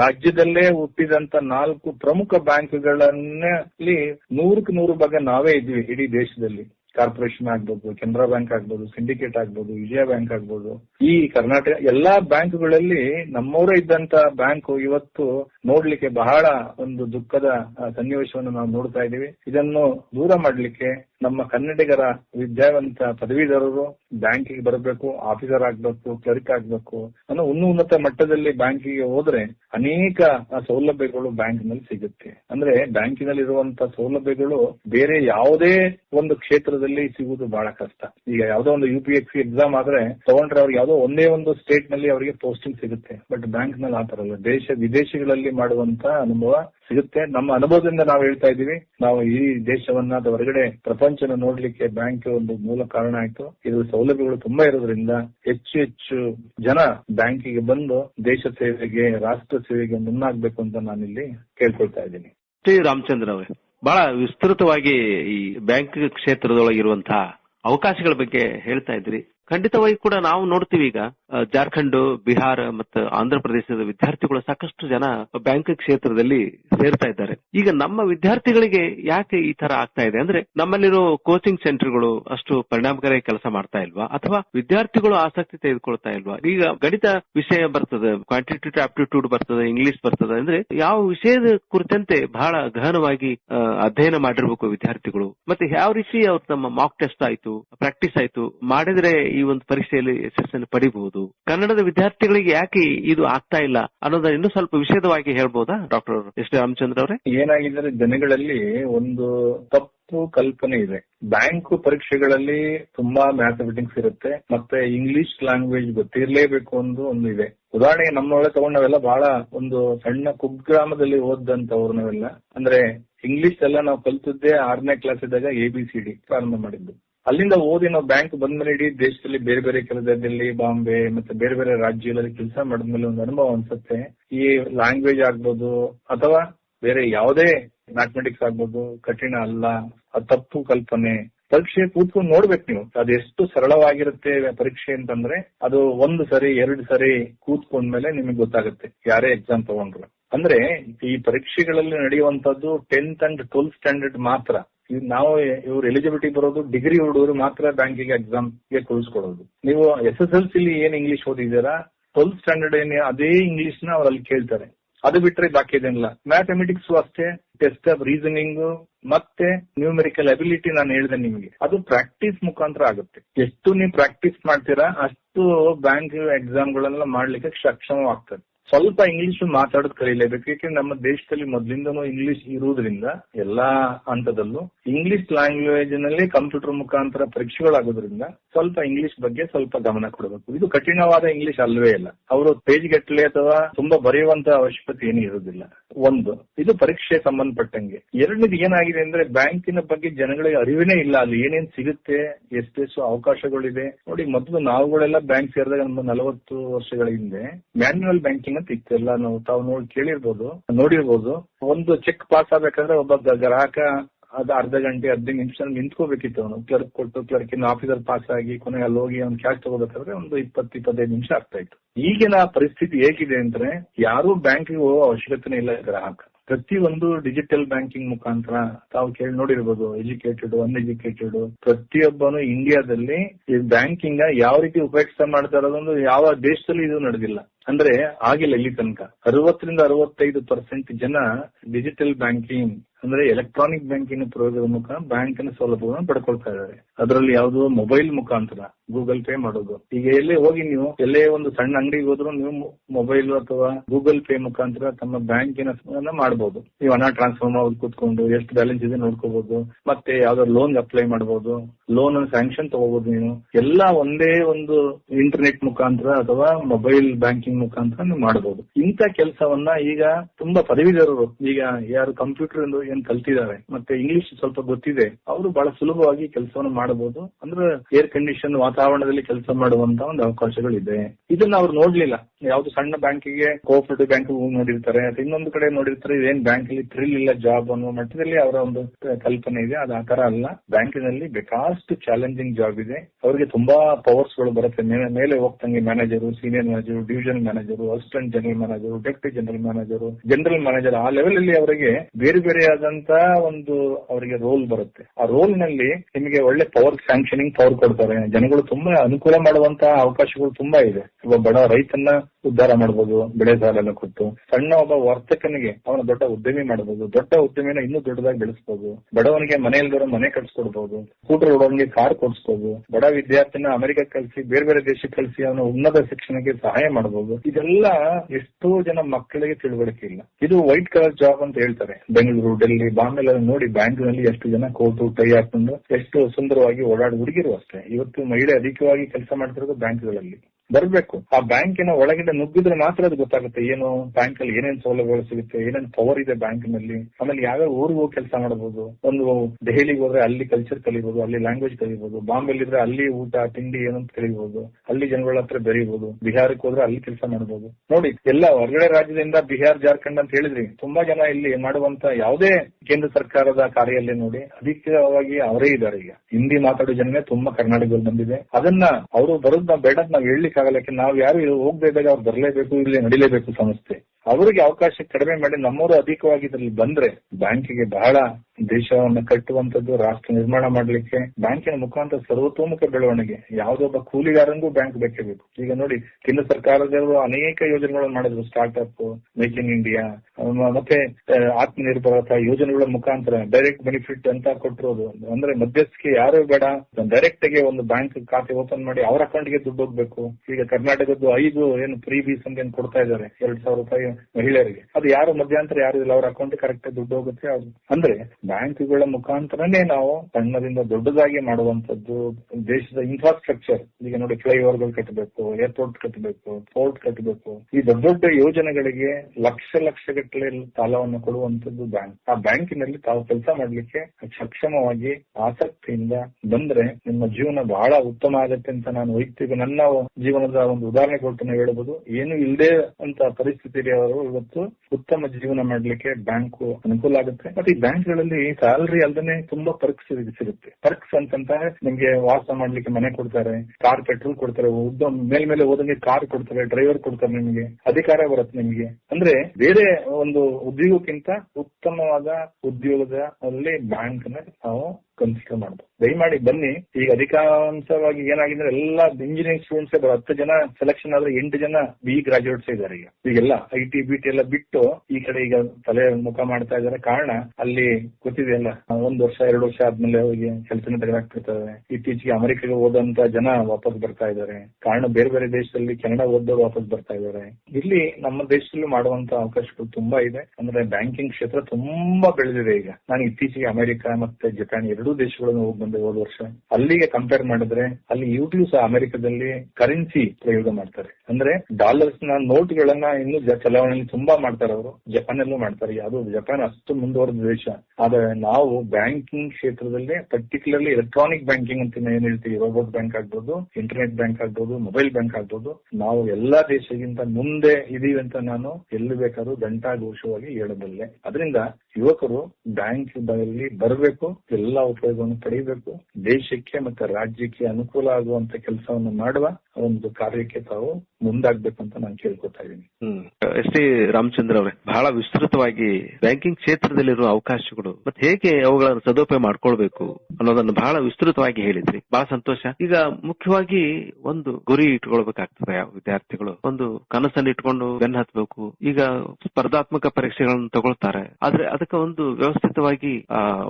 ರಾಜ್ಯದಲ್ಲೇ ಹುಟ್ಟಿದಂತ ನಾಲ್ಕು ಪ್ರಮುಖ ಬ್ಯಾಂಕ್ಗಳಲ್ಲಿ ನೂರಕ್ಕೆ ನೂರು ಬಗ್ಗೆ ನಾವೇ ಇದ್ವಿ ಇಡೀ ದೇಶದಲ್ಲಿ. ಕಾರ್ಪೊರೇಷನ್ ಆಗ್ಬೋದು, ಕೆನರಾ ಬ್ಯಾಂಕ್ ಆಗ್ಬೋದು, ಸಿಂಡಿಕೇಟ್ ಆಗ್ಬೋದು, ವಿಜಯ ಬ್ಯಾಂಕ್ ಆಗ್ಬೋದು. ಈ ಕರ್ನಾಟಕ, ಎಲ್ಲಾ ಬ್ಯಾಂಕ್ಗಳಲ್ಲಿ ನಮ್ಮವರೇ ಇದ್ದಂತ ಬ್ಯಾಂಕ್ ಇವತ್ತು ನೋಡ್ಲಿಕ್ಕೆ ಬಹಳ ಒಂದು ದುಃಖದ ಸನ್ನಿವೇಶವನ್ನು ನಾವು ನೋಡ್ತಾ ಇದ್ದೀವಿ. ಇದನ್ನು ದೂರ ಮಾಡ್ಲಿಕ್ಕೆ ನಮ್ಮ ಕನ್ನಡಿಗರ ವಿದ್ಯಾವಂತ ಪದವೀಧರರು ಬ್ಯಾಂಕಿಗೆ ಬರಬೇಕು, ಆಫೀಸರ್ ಆಗ್ಬೇಕು, ಕ್ಲರ್ಕ್ ಆಗ್ಬೇಕು, ಅನ್ನೋ ಉನ್ನತ ಮಟ್ಟದಲ್ಲಿ ಬ್ಯಾಂಕಿಗೆ ಹೋದ್ರೆ ಅನೇಕ ಸೌಲಭ್ಯಗಳು ಬ್ಯಾಂಕ್ನಲ್ಲಿ ಸಿಗುತ್ತೆ. ಅಂದ್ರೆ ಬ್ಯಾಂಕಿನಲ್ಲಿ ಇರುವಂತ ಸೌಲಭ್ಯಗಳು ಬೇರೆ ಯಾವುದೇ ಒಂದು ಕ್ಷೇತ್ರದಲ್ಲಿ ಸಿಗುವುದು ಬಹಳ ಕಷ್ಟ. ಈಗ ಯಾವ್ದೋ ಒಂದು ಯು ಎಕ್ಸಾಮ್ ಆದ್ರೆ ತಗೊಂಡ್ರೆ ಅವ್ರಿಗೆ ಯಾವ್ದೋ ಒಂದೇ ಒಂದು ಸ್ಟೇಟ್ನಲ್ಲಿ ಅವರಿಗೆ ಪೋಸ್ಟಿಂಗ್ ಸಿಗುತ್ತೆ. ಬಟ್ ಬ್ಯಾಂಕ್ನಲ್ಲಿ ಆತರ ಅಲ್ಲ. ದೇಶ ವಿದೇಶಗಳಲ್ಲಿ ಮಾಡುವಂತ ಅನುಭವ ಸಿಗುತ್ತೆ. ನಮ್ಮ ಅನುಭವದಿಂದ ನಾವು ಹೇಳ್ತಾ ಇದೀವಿ ನಾವು ಈ ದೇಶವನ್ನ ಹೊರಗಡೆ ಪ್ರಪಂಚನ ನೋಡ್ಲಿಕ್ಕೆ ಬ್ಯಾಂಕ್ ಒಂದು ಮೂಲ ಕಾರಣ ಆಯ್ತು. ಇದ್ರ ಸೌಲಭ್ಯಗಳು ತುಂಬಾ ಇರೋದ್ರಿಂದ ಹೆಚ್ಚು ಹೆಚ್ಚು ಜನ ಬ್ಯಾಂಕಿಗೆ ಬಂದು ದೇಶ ಸೇವೆಗೆ, ರಾಷ್ಟ್ರ ಸೇವೆಗೆ ಮುನ್ನಾಗ್ಬೇಕು ಅಂತ ನಾನಿಲ್ಲಿ ಕೇಳ್ಕೊಳ್ತಾ ಇದ್ದೀನಿ. ಶ್ರೀ ರಾಮಚಂದ್ರ ಅವರೇ, ಬಹಳ ವಿಸ್ತೃತವಾಗಿ ಈ ಬ್ಯಾಂಕ್ ಕ್ಷೇತ್ರದೊಳಗಿರುವಂತಹ ಅವಕಾಶಗಳ ಬಗ್ಗೆ ಹೇಳ್ತಾ ಇದ್ರಿ. ಖಂಡಿತವಾಗಿ ಕೂಡ ನಾವು ನೋಡ್ತೀವಿ ಈಗ ಜಾರ್ಖಂಡ್, ಬಿಹಾರ ಮತ್ತು ಆಂಧ್ರ ಪ್ರದೇಶದ ವಿದ್ಯಾರ್ಥಿಗಳು ಸಾಕಷ್ಟು ಜನ ಬ್ಯಾಂಕ್ ಕ್ಷೇತ್ರದಲ್ಲಿ ಸೇರ್ತಾ ಇದ್ದಾರೆ. ಈಗ ನಮ್ಮ ವಿದ್ಯಾರ್ಥಿಗಳಿಗೆ ಯಾಕೆ ಈ ತರ ಆಗ್ತಾ ಇದೆ? ಅಂದ್ರೆ ನಮ್ಮಲ್ಲಿರೋ ಕೋಚಿಂಗ್ ಸೆಂಟರ್ಗಳು ಅಷ್ಟು ಪರಿಣಾಮಕಾರಿ ಕೆಲಸ ಮಾಡ್ತಾ ಇಲ್ವಾ? ಅಥವಾ ವಿದ್ಯಾರ್ಥಿಗಳು ಆಸಕ್ತಿ ತೆಗೆದುಕೊಳ್ತಾ ಇಲ್ವಾ? ಈಗ ಗಣಿತ ವಿಷಯ ಬರ್ತದೆ ಕ್ವಾಂಟಿಟೇಟಿವ್ ಆಪ್ಟಿಟ್ಯೂಡ್ ಬರ್ತದೆ ಇಂಗ್ಲಿಷ್ ಬರ್ತದೆ, ಅಂದ್ರೆ ಯಾವ ವಿಷಯದ ಕುರಿತಂತೆ ಬಹಳ ಗಹನವಾಗಿ ಅಧ್ಯಯನ ಮಾಡಿರ್ಬೇಕು ವಿದ್ಯಾರ್ಥಿಗಳು. ಮತ್ತೆ ಯಾವ ರೀತಿ ಅವ್ರು ತಮ್ಮ ಮಾಕ್ ಟೆಸ್ಟ್ ಆಯ್ತು ಪ್ರಾಕ್ಟೀಸ್ ಆಯ್ತು, ಮಾಡಿದ್ರೆ ಈ ಒಂದು ಪರೀಕ್ಷೆಯಲ್ಲಿ ಯಶಸ್ಸನ್ನು ಪಡಿಬಹುದು. ಕನ್ನಡದ ವಿದ್ಯಾರ್ಥಿಗಳಿಗೆ ಯಾಕೆ ಇದು ಆಗ್ತಾ ಇಲ್ಲ ಅನ್ನೋದನ್ನ ಇನ್ನೂ ಸ್ವಲ್ಪ ವಿಷದವಾಗಿ ಹೇಳ್ಬೋದಾ, ಡಾಕ್ಟರ್ ಎಸ್ ರಾಮಚಂದ್ರ ಅವರೇ? ಏನಾಗಿದ್ರೆ ಜನಗಳಲ್ಲಿ ಒಂದು ತಪ್ಪು ಕಲ್ಪನೆ ಇದೆ. ಬ್ಯಾಂಕ್ ಪರೀಕ್ಷೆಗಳಲ್ಲಿ ತುಂಬಾ ಮ್ಯಾಥಮೆಟಿಕ್ಸ್ ಇರುತ್ತೆ, ಮತ್ತೆ ಇಂಗ್ಲಿಷ್ ಲ್ಯಾಂಗ್ವೇಜ್ ಗೊತ್ತಿರಲೇಬೇಕು ಒಂದು ಒಂದು ಇದೆ. ಉದಾಹರಣೆಗೆ ನಮ್ಮೊಳಗೆ ತಗೊಂಡ್ ಬಹಳ ಒಂದು ಸಣ್ಣ ಕುಗ್ರಾಮದಲ್ಲಿ ಓದ್ದಂತವ್ರು ನಾವೆಲ್ಲ ಅಂದ್ರೆ ಇಂಗ್ಲಿಷ್ ಎಲ್ಲ ನಾವು ಕಲ್ತಿದ್ದೆ ಆರನೇ ಕ್ಲಾಸ್ ಇದ್ದಾಗ ಎ ಬಿ ಸಿ ಡಿ ಪ್ರಾರಂಭ ಮಾಡಿದ್ದು. ಅಲ್ಲಿಂದ ಓದಿ ನಾವು ಬ್ಯಾಂಕ್ ಬಂದ್ಮೇಲೆ ಇಡೀ ದೇಶದಲ್ಲಿ ಬೇರೆ ಬೇರೆ ಕೆಲಸದಲ್ಲಿ ಬಾಂಬೆ ಮತ್ತೆ ಬೇರೆ ಬೇರೆ ರಾಜ್ಯಗಳಲ್ಲಿ ಕೆಲಸ ಮಾಡಿದ್ಮೇಲೆ ಒಂದು ಅನುಭವ ಅನ್ಸುತ್ತೆ. ಈ ಲ್ಯಾಂಗ್ವೇಜ್ ಆಗ್ಬೋದು ಅಥವಾ ಬೇರೆ ಯಾವುದೇ ಮ್ಯಾಥಮೆಟಿಕ್ಸ್ ಆಗ್ಬೋದು, ಕಠಿಣ ಅಲ್ಲ ತಪ್ಪು ಕಲ್ಪನೆ. ಪರೀಕ್ಷೆ ಕೂತ್ಕೊಂಡು ನೋಡ್ಬೇಕು ನೀವು. ಅದೆಷ್ಟು ಸರಳವಾಗಿರುತ್ತೆ ಪರೀಕ್ಷೆ ಅಂತಂದ್ರೆ ಅದು ಒಂದು ಸರಿ, ಎರಡು ಸರಿ ಕೂತ್ಕೊಂಡ್ಮೇಲೆ ನಿಮಗೆ ಗೊತ್ತಾಗುತ್ತೆ ಯಾರೇ ಎಕ್ಸಾಮ್ ತಗೊಂಡ್ರು. ಅಂದ್ರೆ ಈ ಪರೀಕ್ಷೆಗಳಲ್ಲಿ ನಡೆಯುವಂತದ್ದು ಟೆಂತ್ ಅಂಡ್ ಟ್ವೆಲ್ತ್ ಸ್ಟ್ಯಾಂಡರ್ಡ್ ಮಾತ್ರ. ನಾವು ಇವ್ರು ಎಲಿಜಿಬಿಲಿಟಿ ಬರೋದು ಡಿಗ್ರಿ ಹುಡುಗರು ಮಾತ್ರ ಬ್ಯಾಂಕಿಗೆ ಎಕ್ಸಾಮ್ಗೆ ಕಳಿಸ್ಕೊಡೋದು. ನೀವು ಎಸ್ ಎಸ್ ಎಲ್ ಸಿಲಿ ಏನ್ ಇಂಗ್ಲಿಷ್ ಓದಿದ್ದೀರಾ ಟ್ವೆಲ್ತ್ ಸ್ಟ್ಯಾಂಡರ್ಡ್ ಏನ್ ಅದೇ ಇಂಗ್ಲಿಷ್ನ ಅವರಲ್ಲಿ ಕೇಳ್ತಾರೆ. ಅದು ಬಿಟ್ರೆ ಬಾಕಿ ಇದೆಲ್ಲ ಮ್ಯಾಥಮೆಟಿಕ್ಸ್ ಅಷ್ಟೇ ಟೆಸ್ಟ್ ಆಫ್ ರೀಸನಿಂಗ್ ಮತ್ತೆ ನ್ಯೂಮೆರಿಕಲ್ ಅಬಿಲಿಟಿ ನಾನು ಹೇಳಿದೆ ನಿಮಗೆ. ಅದು ಪ್ರಾಕ್ಟೀಸ್ ಮುಖಾಂತರ ಆಗುತ್ತೆ. ಎಷ್ಟು ನೀವು ಪ್ರಾಕ್ಟೀಸ್ ಮಾಡ್ತೀರಾ, ಅಷ್ಟು ಬ್ಯಾಂಕ್ ಎಕ್ಸಾಮ್ ಗಳನ್ನೆಲ್ಲ ಮಾಡ್ಲಿಕ್ಕೆ ಸಕ್ಷಮವಾಗ್ತದೆ. ಸ್ವಲ್ಪ ಇಂಗ್ಲಿಷ್ ಮಾತಾಡೋದು ಕಲಿಯಲೇಬೇಕು ಯಾಕೆಂದ್ರೆ ನಮ್ಮ ದೇಶದಲ್ಲಿ ಮೊದ್ಲಿಂದನೂ ಇಂಗ್ಲಿಷ್ ಇರುವುದರಿಂದ ಎಲ್ಲಾ ಹಂತದಲ್ಲೂ ಇಂಗ್ಲಿಷ್ ಲ್ಯಾಂಗ್ವೇಜ್ನಲ್ಲಿ ಕಂಪ್ಯೂಟರ್ ಮುಖಾಂತರ ಪರೀಕ್ಷೆಗಳಾಗೋದ್ರಿಂದ ಸ್ವಲ್ಪ ಇಂಗ್ಲಿಷ್ ಬಗ್ಗೆ ಸ್ವಲ್ಪ ಗಮನ ಕೊಡಬೇಕು. ಇದು ಕಠಿಣವಾದ ಇಂಗ್ಲಿಷ್ ಅಲ್ವೇ ಇಲ್ಲ. ಅವರು ಪೇಜ್ ಗಟ್ಟಲೆ ಅಥವಾ ತುಂಬಾ ಬರೆಯುವಂತ ಅವಶ್ಯಕತೆ ಏನೂ ಇರುವುದಿಲ್ಲ ಒಂದು, ಇದು ಪರೀಕ್ಷೆ ಸಂಬಂಧಪಟ್ಟಂಗೆ. ಎರಡನೇದು ಏನಾಗಿದೆ ಅಂದ್ರೆ ಬ್ಯಾಂಕಿನ ಬಗ್ಗೆ ಜನಗಳಿಗೆ ಅರಿವಿನೇ ಇಲ್ಲ. ಅಲ್ಲಿ ಏನೇನ್ ಸಿಗುತ್ತೆ ಎಷ್ಟೆಷ್ಟು ಅವಕಾಶಗಳಿದೆ. ನೋಡಿ, ಮೊದಲು ನಾವುಗಳೆಲ್ಲ ಬ್ಯಾಂಕ್ ಸೇರಿದಾಗ ನಮ್ಮ ನಲವತ್ತು ವರ್ಷಗಳ ಹಿಂದೆ ಮ್ಯಾನ್ಯುವಲ್ ಬ್ಯಾಂಕಿಂಗ್ ಅಂತ ಇತ್ತು ಎಲ್ಲ ನಾವು ತಾವು ನೋಡಿ ಕೇಳಿರ್ಬೋದು, ನೋಡಿರ್ಬೋದು. ಒಂದು ಚೆಕ್ ಪಾಸ್ ಆಗ್ಬೇಕಂದ್ರೆ ಒಬ್ಬ ಗ್ರಾಹಕ ಅದು ಅರ್ಧ ಗಂಟೆ ಹದಿನೈದು ನಿಮಿಷ ನಿಂತ್ಕೋಬೇಕಿತ್ತು ಅವನು. ಕ್ಲರ್ಕ್ ಕೊಟ್ಟು ಕ್ಲರ್ಕ್ ಇನ್ನು ಆಫೀಸರ್ ಪಾಸ್ ಆಗಿ ಕೊನೆಗೆ ಅಲ್ಲಿ ಹೋಗಿ ಅವ್ನು ಕ್ಯಾಶ್ ತಗೋಬೇಕಾದ್ರೆ ಒಂದು ಇಪ್ಪತ್ತು, ಇಪ್ಪತ್ತೈದು ನಿಮಿಷ ಆಗ್ತಾ ಇತ್ತು. ಈಗಿನ ಪರಿಸ್ಥಿತಿ ಹೇಗಿದೆ ಅಂದ್ರೆ ಯಾರು ಬ್ಯಾಂಕಿಗೆ ಹೋಗೋ ಅವಶ್ಯಕತೆನೇ ಇಲ್ಲ ಗ್ರಾಹಕ. ಪ್ರತಿಯೊಂದು ಡಿಜಿಟಲ್ ಬ್ಯಾಂಕಿಂಗ್ ಮುಖಾಂತರ ತಾವು ಕೇಳಿ ನೋಡಿರ್ಬೋದು ಎಜುಕೇಟೆಡ್ ಅನ್ ಎಜುಕೇಟೆಡ್ ಪ್ರತಿಯೊಬ್ಬನು ಇಂಡಿಯಾದಲ್ಲಿ ಈ ಬ್ಯಾಂಕಿಂಗ್ ಯಾವ ರೀತಿ ಉಪಯೋಗಿಸ್ತಾ ಮಾಡ್ತಾ ಯಾವ ದೇಶದಲ್ಲಿ ಇದು ನಡೆದಿಲ್ಲ. ಅಂದ್ರೆ ಆಗಿಲ್ಲ ಇಲ್ಲಿ ತನಕ. ಅರವತ್ತರಿಂದ ಅರವತ್ತೈದು ಪರ್ಸೆಂಟ್ ಜನ ಡಿಜಿಟಲ್ ಬ್ಯಾಂಕಿಂಗ್ ಅಂದ್ರೆ ಎಲೆಕ್ಟ್ರಾನಿಕ್ ಬ್ಯಾಂಕಿಂಗ್ ಪ್ರಯೋಗದ ಮುಖಾಂತರ ಬ್ಯಾಂಕಿನ ಸೌಲಭ್ಯಗಳನ್ನು ಪಡ್ಕೊಳ್ತಾ ಇದ್ದಾರೆ. ಅದರಲ್ಲಿ ಯಾವ್ದು ಮೊಬೈಲ್ ಮುಖಾಂತರ ಗೂಗಲ್ ಪೇ ಮಾಡೋದು. ಈಗ ಎಲ್ಲೇ ಹೋಗಿ ನೀವು, ಎಲ್ಲೇ ಒಂದು ಸಣ್ಣ ಅಂಗಡಿಗೆ ಹೋದ್ರು ನೀವು ಮೊಬೈಲ್ ಅಥವಾ ಗೂಗಲ್ ಪೇ ಮುಖಾಂತರ ತಮ್ಮ ಬ್ಯಾಂಕಿನ ಮಾಡಬಹುದು ನೀವು ಹಣ ಟ್ರಾನ್ಸ್ಫರ್ ಮಾಡೋದು ಕೂತ್ಕೊಂಡು ಎಷ್ಟು ಬ್ಯಾಲೆನ್ಸ್ ಇದೆ ನೋಡ್ಕೋಬಹುದು ಮತ್ತೆ ಯಾವ್ದಾದ್ರು ಲೋನ್ ಅಪ್ಲೈ ಮಾಡಬಹುದು ಲೋನ್ ಸ್ಯಾಂಕ್ಷನ್ ತಗೋಬಹುದು ನೀವು. ಎಲ್ಲಾ ಒಂದೇ ಒಂದು ಇಂಟರ್ನೆಟ್ ಮುಖಾಂತರ ಅಥವಾ ಮೊಬೈಲ್ ಬ್ಯಾಂಕಿಂಗ್ ಮುಖಾಂತರ ನೀವು ಮಾಡಬಹುದು ಇಂಥ ಕೆಲಸವನ್ನ ಈಗ ತುಂಬಾ ಪದವೀಧರರು, ಈಗ ಯಾರು ಕಂಪ್ಯೂಟರ್ ಏನ್ ಕಲ್ತಿದ್ದಾರೆ, ಮತ್ತೆ ಇಂಗ್ಲಿಷ್ ಸ್ವಲ್ಪ ಗೊತ್ತಿದೆ, ಅವರು ಬಹಳ ಸುಲಭವಾಗಿ ಕೆಲಸವನ್ನು ಮಾಡಬಹುದು ಅಂದ್ರೆ ಏರ್ ಕಂಡೀಷನ್ ವಾತಾವರಣದಲ್ಲಿ ಕೆಲಸ ಮಾಡುವಂತ ಒಂದು ಅವಕಾಶಗಳಿದೆ. ಇದನ್ನ ಅವ್ರು ನೋಡ್ಲಿಲ್ಲ. ಯಾವ್ದು ಸಣ್ಣ ಬ್ಯಾಂಕಿಗೆ ಕೋಆಪರೇಟಿವ್ ಬ್ಯಾಂಕ್ ನೋಡಿರ್ತಾರೆ ಅಥವಾ ಇನ್ನೊಂದು ಕಡೆ ನೋಡಿರ್ತಾರೆ, ಇದೇನ್ ಬ್ಯಾಂಕ್ ಅಲ್ಲಿ ಥ್ರಿಲ್ ಇಲ್ಲ ಜಾಬ್ ಅನ್ನುವ ಮಟ್ಟದಲ್ಲಿ ಅವರ ಒಂದು ಕಲ್ಪನೆ ಇದೆ. ಅದು ಆತರ ತರ ಅಲ್ಲ. ಬ್ಯಾಂಕಿನಲ್ಲಿ ಬೇಕಾಷ್ಟು ಚಾಲೆಂಜಿಂಗ್ ಜಾಬ್ ಇದೆ. ಅವರಿಗೆ ತುಂಬಾ ಪವರ್ಸ್ಗಳು ಬರುತ್ತೆ. ಮೇಲೆ ಹೋಗ್ತಂಗೆ manager senior manager division manager assistant general manager deputy general manager general manager ಆ ಲೆವೆಲ್ ಅಲ್ಲಿ ಅವರಿಗೆ ಬೇರೆ ಬೇರೆ ಆದಂತ ಒಂದು ಅವರಿಗೆ ರೋಲ್ ಬರುತ್ತೆ. ಆ ರೋಲ್ನಲ್ಲಿ ನಿಮಗೆ ಒಳ್ಳೆ ಪವರ್ ಸ್ಯಾಂಕ್ಷನಿಂಗ್ ಪವರ್ ಕೊಡ್ತಾರೆ. ಜನಗಳು ತುಂಬಾ ಅನುಕೂಲ ಮಾಡುವಂತಹ ಅವಕಾಶಗಳು ತುಂಬಾ ಇದೆ. ಒಬ್ಬ ಬಡ ರೈತನ್ನ ಉದ್ಧಾರ ಮಾಡಬಹುದು ಬೆಳೆ ಸಾಲೆಲ್ಲ ಕೊಟ್ಟು, ಸಣ್ಣ ಒಬ್ಬ ವರ್ತಕನಿಗೆ ಅವನ ದೊಡ್ಡ ಉದ್ಯಮಿ ಮಾಡಬಹುದು ದೊಡ್ಡ ಉದ್ಯಮಿನ ಇನ್ನೂ ದೊಡ್ಡದಾಗಿ ಬೆಳೆಸಬಹುದು ಬಡವನಿಗೆ ಮನೆಯಲ್ಲಿರೋ ಮನೆ ಕಟ್ಸ್ಕೊಡ್ಬಹುದು ಸ್ಕೂಟರ್ ಓಡೋನಿಗೆ ಕಾರ್ ಕೊಡಿಸಬಹುದು ಬಡ ವಿದ್ಯಾರ್ಥಿನ ಅಮೆರಿಕ ಕಲಿಸಿ, ಬೇರೆ ಬೇರೆ ದೇಶಕ್ಕೆ ಕಲಿಸಿ ಅವನ ಉನ್ನತ ಶಿಕ್ಷಣಕ್ಕೆ ಸಹಾಯ ಮಾಡಬಹುದು ಇದೆಲ್ಲ ಎಷ್ಟೋ ಜನ ಮಕ್ಕಳಿಗೆ ತಿಳುವಳಿಕೆ ಇಲ್ಲ. ಇದು ವೈಟ್ ಕಲರ್ ಜಾಬ್ ಅಂತ ಹೇಳ್ತಾರೆ. ಬೆಂಗಳೂರು, ಡೆಲ್ಲಿ ಬಾಂಬೆ ನೋಡಿ ಬ್ಯಾಂಕ್ನಲ್ಲಿ ಎಷ್ಟು ಜನ ಕೋಟು ಟೈ ಹಾಕೊಂಡು ಎಷ್ಟು ಸುಂದರವಾಗಿ ಓಡಾಡಿ ಹುಡುಗಿರು ಅಷ್ಟೇ. ಇವತ್ತು ಮಹಿಳೆ ಅಧಿಕವಾಗಿ ಕೆಲಸ ಮಾಡ್ತಿರೋದು ಬ್ಯಾಂಕ್ಗಳಲ್ಲಿ. ಬರ್ಬೇಕು. ಆ ಬ್ಯಾಂಕಿನ ಒಳಗಡೆ ನುಗ್ಗಿದ್ರೆ ಮಾತ್ರ ಅದು ಗೊತ್ತಾಗುತ್ತೆ ಏನು ಬ್ಯಾಂಕ್ ಅಲ್ಲಿ ಏನೇನ್ ಸೌಲಭ್ಯಗಳು ಸಿಗುತ್ತೆ, ಏನೇನ್ ಪವರ್ ಇದೆ ಬ್ಯಾಂಕ್ನಲ್ಲಿ ಆಮೇಲೆ ಯಾವ್ಯಾವ ಊರಿಗೆ ಹೋಗಿ ಕೆಲಸ ಮಾಡಬಹುದು ಒಂದು ದೆಹಲಿಗೆ ಹೋದ್ರೆ ಅಲ್ಲಿ ಕಲ್ಚರ್ ಕಲಿಬಹುದು ಅಲ್ಲಿ ಲ್ಯಾಂಗ್ವೇಜ್ ಕಲಿಬಹುದು ಬಾಂಬೆ ಇದ್ರೆ ಅಲ್ಲಿ ಊಟ, ತಿಂಡಿ ಏನಂತ ಕಲಿಬಹುದು ಅಲ್ಲಿ ಜನಗಳ ಹತ್ರ ಬೆರೀಬಹುದು ಬಿಹಾರಕ್ಕೆ ಹೋದ್ರೆ ಅಲ್ಲಿ ಕೆಲಸ ಮಾಡಬಹುದು ನೋಡಿ, ಎಲ್ಲ ಹೊರಗಡೆ ರಾಜ್ಯದಿಂದ ಬಿಹಾರ್, ಜಾರ್ಖಂಡ್ ಅಂತ ಹೇಳಿದ್ರಿ, ತುಂಬಾ ಜನ ಇಲ್ಲಿ ಮಾಡುವಂತ ಯಾವುದೇ ಕೇಂದ್ರ ಸರ್ಕಾರದ ಕಾರ್ಯಾಲಯ ನೋಡಿ, ಅಧಿಕವಾಗಿ ಅವರೇ ಇದ್ದಾರೆ ಈಗ. ಹಿಂದಿ ಮಾತಾಡೋ ಜನನೇ ತುಂಬಾ ಕರ್ನಾಟಕದಲ್ಲಿ ಬಂದಿದೆ. ಅದನ್ನ ಅವರು ಬರೋದ್ ಬೇಡ ನಾವು ಹೇಳಲಿಕ್ಕೆ ಆಗಲ್ಲ ಯಾಕೆ ನಾವು ಯಾರು ಹೋಗದೇ ಇದ್ದಾಗ ಅವ್ರು ಬರಲೇಬೇಕು ಇಲ್ಲಿ ನಡಿಲೇಬೇಕು ಸಂಸ್ಥೆ ಅವರಿಗೆ ಅವಕಾಶ ಕಡಿಮೆ ಮಾಡಿ ನಮ್ಮವರು ಅಧಿಕವಾಗಿ ಇದರಲ್ಲಿ ಬಂದ್ರೆ ಬ್ಯಾಂಕಿಗೆ ಬಹಳ ದೇಶವನ್ನ ಕಟ್ಟುವಂತದ್ದು ರಾಷ್ಟ್ರ ನಿರ್ಮಾಣ ಮಾಡ್ಲಿಕ್ಕೆ ಬ್ಯಾಂಕಿನ ಮುಖಾಂತರ ಸರ್ವತೋಮುಖ ಬೆಳವಣಿಗೆ. ಯಾವುದೊಬ್ಬ ಕೂಲಿಗಾರಂಗೂ ಬ್ಯಾಂಕ್ ಬೇಕೇ ಬೇಕು. ಈಗ ನೋಡಿ, ಕೇಂದ್ರ ಸರ್ಕಾರದವರು ಅನೇಕ ಯೋಜನೆಗಳನ್ನು ಮಾಡಿದ್ರು. Start up, make in India ಮತ್ತೆ ಆತ್ಮ ಆತ್ಮನಿರ್ಭರತಾ ಯೋಜನೆಗಳ ಮುಖಾಂತರ ಡೈರೆಕ್ಟ್ ಬೆನಿಫಿಟ್ ಅಂತ ಕೊಟ್ಟಿರೋದು. ಅಂದ್ರೆ ಮಧ್ಯಸ್ಥಿಕೆ ಯಾರು ಬೇಡ. ಡೈರೆಕ್ಟ್ ಆಗಿ ಒಂದು ಬ್ಯಾಂಕ್ ಖಾತೆ ಓಪನ್ ಮಾಡಿ ಅವ್ರ ಅಕೌಂಟ್ಗೆ ದುಡ್ಡು ಹೋಗ್ಬೇಕು. ಈಗ ಕರ್ನಾಟಕದ್ದು ಐದು ಏನು ಫ್ರೀ ಬೀಸ್ ಅಂತ ಏನ್ ಕೊಡ್ತಾ ಇದ್ದಾರೆ? ಎರಡ್ ಸಾವಿರ ರೂಪಾಯಿ ಮಹಿಳೆಯರಿಗೆ. ಅದು ಯಾರು ಮಧ್ಯಂತರ, ಯಾರು ಇಲ್ಲ ಅವ್ರ ಅಕೌಂಟ್ ಕರೆಕ್ಟ್ ದುಡ್ಡು ಹೋಗುತ್ತೆ, ಅದು. ಅಂದ್ರೆ ಬ್ಯಾಂಕ್ಗಳ ಮುಖಾಂತರನೇ ನಾವು ಸಣ್ಣದಿಂದ ದೊಡ್ಡದಾಗಿ ಮಾಡುವಂತದ್ದು ದೇಶದ ಇನ್ಫ್ರಾಸ್ಟ್ರಕ್ಚರ್ ಈಗ ನೋಡಿ ಫ್ಲೈಓವರ್ಗಳು ಕಟ್ಟಬೇಕು ಏರ್ಪೋರ್ಟ್ ಕಟ್ಟಬೇಕು ಪೋರ್ಟ್ ಕಟ್ಟಬೇಕು. ಈ ದೊಡ್ಡ ದೊಡ್ಡ ಯೋಜನೆಗಳಿಗೆ ಲಕ್ಷ ಲಕ್ಷ ಗಟ್ಟಲೆ ಸಾಲವನ್ನು ಕೊಡುವಂತದ್ದು ಬ್ಯಾಂಕ್. ಆ ಬ್ಯಾಂಕಿನಲ್ಲಿ ತಾವು ಕೆಲಸ ಮಾಡ್ಲಿಕ್ಕೆ ಸಕ್ಷಮವಾಗಿ ಆಸಕ್ತಿಯಿಂದ ಬಂದ್ರೆ ನಿಮ್ಮ ಜೀವನ ಬಹಳ ಉತ್ತಮ ಆಗತ್ತೆ ಅಂತ ನಾನು ವೈಯಕ್ತಿಕ ನನ್ನ ಜೀವನದ ಒಂದು ಉದಾಹರಣೆ ಕೊಟ್ಟು ಹೇಳಬಹುದು ಏನು ಇಲ್ಲದೆ ಅಂತ ಪರಿಸ್ಥಿತಿಯಲ್ಲಿ ಅವರು ಇವತ್ತು ಉತ್ತಮ ಜೀವನ ಮಾಡ್ಲಿಕ್ಕೆ ಬ್ಯಾಂಕ್ ಅನುಕೂಲ ಆಗುತ್ತೆ. ಮತ್ತೆ ಈ ಬ್ಯಾಂಕ್ಗಳಲ್ಲಿ ಸ್ಯಾಲರಿ ಅಲ್ಲದೆ ತುಂಬಾ ಪರ್ಕ್ಸ್ ಸಿಗುತ್ತೆ. ಪರ್ಕ್ಸ್ ಅಂತಂದ್ರೆ ನಿಮ್ಗೆ ವಾಸ ಮಾಡ್ಲಿಕ್ಕೆ ಮನೆ ಕೊಡ್ತಾರೆ, ಕಾರ್ ಪೆಟ್ರೋಲ್ ಕೊಡ್ತಾರೆ ಮೇಲ್ ಮೇಲ್ಮೇಲೆ ಹೋದಂಗೆ ಕಾರ್ ಕೊಡ್ತಾರೆ, ಡ್ರೈವರ್ ಕೊಡ್ತಾರೆ ನಿಮ್ಗೆ, ಅಧಿಕಾರ ಬರುತ್ತೆ ನಿಮ್ಗೆ. ಅಂದ್ರೆ ಬೇರೆ ಒಂದು ಉದ್ಯೋಗಕ್ಕಿಂತ ಉತ್ತಮವಾದ ಉದ್ಯೋಗದಲ್ಲಿ ಬ್ಯಾಂಕ್ ನಾವು ಕನ್ಸಿಡರ್ ಮಾಡಬಹುದು ದಯಮಾಡಿ ಬನ್ನಿ. ಈಗ ಅಧಿಕಾಂಶವಾಗಿ ಏನಾಗಿದೆ ಎಲ್ಲ ಇಂಜಿನಿಯರಿಂಗ್ ಸ್ಟೂಡೆಂಟ್ಸ್ ಬರೋ ಹತ್ತು ಜನ ಸೆಲೆಕ್ಷನ್ ಆದ್ರೆ ಎಂಟು ಜನ ಬಿ ಗ್ರಾಜುಯೇಟ್ಸ್ ಇದ್ದಾರೆ ಈಗ. ಈಗೆಲ್ಲ ಐ ಟಿ ಬಿ ಟಿ ಎಲ್ಲ ಬಿಟ್ಟು ಈ ಕಡೆ ಈಗ ತಲೆ ಮುಖ ಮಾಡ್ತಾ ಇದ್ದಾರೆ. ಕಾರಣ ಅಲ್ಲಿ ಗೊತ್ತಿದೆಯಲ್ಲ ಒಂದ್ ವರ್ಷ, ಎರಡು ವರ್ಷ ಆದ್ಮೇಲೆ ಅವರಿಗೆ ಕೆಲಸನ ತೆಗೆದಾಕ್ತಿರ್ತಾರೆ ಇತ್ತೀಚೆಗೆ ಅಮೆರಿಕಗೆ ಹೋದಂತ ಜನ ವಾಪಸ್ ಬರ್ತಾ ಇದ್ದಾರೆ. ಕಾರಣ ಬೇರೆ ಬೇರೆ ದೇಶದಲ್ಲಿ ಕೆನಡಾ ಓದೋರು ವಾಪಸ್ ಬರ್ತಾ ಇದ್ದಾರೆ. ಇಲ್ಲಿ ನಮ್ಮ ದೇಶದಲ್ಲೂ ಮಾಡುವಂತ ಅವಕಾಶಗಳು ತುಂಬಾ ಇದೆ. ಅಂದ್ರೆ ಬ್ಯಾಂಕಿಂಗ್ ಕ್ಷೇತ್ರ ತುಂಬಾ ಬೆಳೆದಿದೆ ಈಗ. ನಾನು ಇತ್ತೀಚೆಗೆ ಅಮೆರಿಕ ಮತ್ತೆ ಜಪಾನ್ ಎರಡೂ ದೇಶಗಳನ್ನು ಹೋಗಿ ಹೋದ ವರ್ಷ. ಅಲ್ಲಿಗೆ ಕಂಪೇರ್ ಮಾಡಿದ್ರೆ ಅಲ್ಲಿ ಈಗಲೂ ಸಹ ಅಮೆರಿಕದಲ್ಲಿ ಕರೆನ್ಸಿ ಪ್ರಯೋಗ ಮಾಡ್ತಾರೆ. ಅಂದ್ರೆ ಡಾಲರ್ಸ್ನ ನೋಟ್ ಗಳನ್ನ ಇನ್ನು ಚಲಾವಣೆ ತುಂಬಾ ಮಾಡ್ತಾರೆ ಅವರು. ಜಪಾನ್ ಅಲ್ಲೂ ಮಾಡ್ತಾರೆ ಅದು ಜಪಾನ್ ಅಷ್ಟು ಮುಂದುವರೆದ ದೇಶ. ಆದ್ರೆ ನಾವು ಬ್ಯಾಂಕಿಂಗ್ ಕ್ಷೇತ್ರದಲ್ಲಿ ಪರ್ಟಿಕ್ಯುಲರ್ಲಿ ಎಲೆಕ್ಟ್ರಾನಿಕ್ ಬ್ಯಾಂಕಿಂಗ್ ಅಂತ ಏನ್ ಹೇಳ್ತೀವಿ? ರೋಬೋಟ್ ಬ್ಯಾಂಕ್ ಆಗ್ಬೋದು ಇಂಟರ್ನೆಟ್ ಬ್ಯಾಂಕ್ ಆಗ್ಬೋದು ಮೊಬೈಲ್ ಬ್ಯಾಂಕ್ ಆಗ್ಬೋದು. ನಾವು ಎಲ್ಲಾ ದೇಶಗಿಂತ ಮುಂದೆ ಇದೀವಿ ಅಂತ ನಾನು ಎಲ್ಲಿ ಬೇಕಾದ್ರೂ ಘಂಟಾಘೋಷವಾಗಿ ಹೇಳಬಲ್ಲೆ. ಅದರಿಂದ ಯುವಕರು ಬ್ಯಾಂಕ್ ಬರಬೇಕು, ಎಲ್ಲಾ ಉಪಯೋಗವನ್ನು ಪಡೆಯಬೇಕು ದೇಶಕ್ಕೆ ಮತ್ತೆ ರಾಜ್ಯಕ್ಕೆ ಅನುಕೂಲ ಆಗುವಂತ ಕೆಲಸವನ್ನು ಮಾಡುವ ಒಂದು ಕಾರ್ಯಕ್ಕೆ ತಾವು ಮುಂದಾಗ್ಬೇಕು ಅಂತ ನಾನು ಕೇಳ್ಕೊತಾ ಇದ್ದೀನಿ. ಎಸ್ ಟಿ ರಾಮಚಂದ್ರ ಅವರೇ, ಬಹಳ ವಿಸ್ತೃತವಾಗಿ ಬ್ಯಾಂಕಿಂಗ್ ಕ್ಷೇತ್ರದಲ್ಲಿರುವ ಅವಕಾಶಗಳು, ಮತ್ತೆ ಹೇಗೆ ಅವುಗಳನ್ನು ಸದುಪಯೋಗ ಮಾಡ್ಕೊಳ್ಬೇಕು ಅನ್ನೋದನ್ನು ಬಹಳ ವಿಸ್ತೃತವಾಗಿ ಹೇಳಿದ್ರಿ. ಬಹಳ ಸಂತೋಷ. ಈಗ ಮುಖ್ಯವಾಗಿ ಒಂದು ಗುರಿ ಇಟ್ಕೊಳ್ಬೇಕಾಗ್ತದೆ ವಿದ್ಯಾರ್ಥಿಗಳು. ಒಂದು ಕನಸನ್ನು ಇಟ್ಕೊಂಡು ಬೆನ್ನ ಹತ್ಬೇಕು. ಈಗ ಸ್ಪರ್ಧಾತ್ಮಕ ಪರೀಕ್ಷೆಗಳನ್ನು ತಗೊಳ್ತಾರೆ. ಆದ್ರೆ ಅದಕ್ಕೆ ಒಂದು ವ್ಯವಸ್ಥಿತವಾಗಿ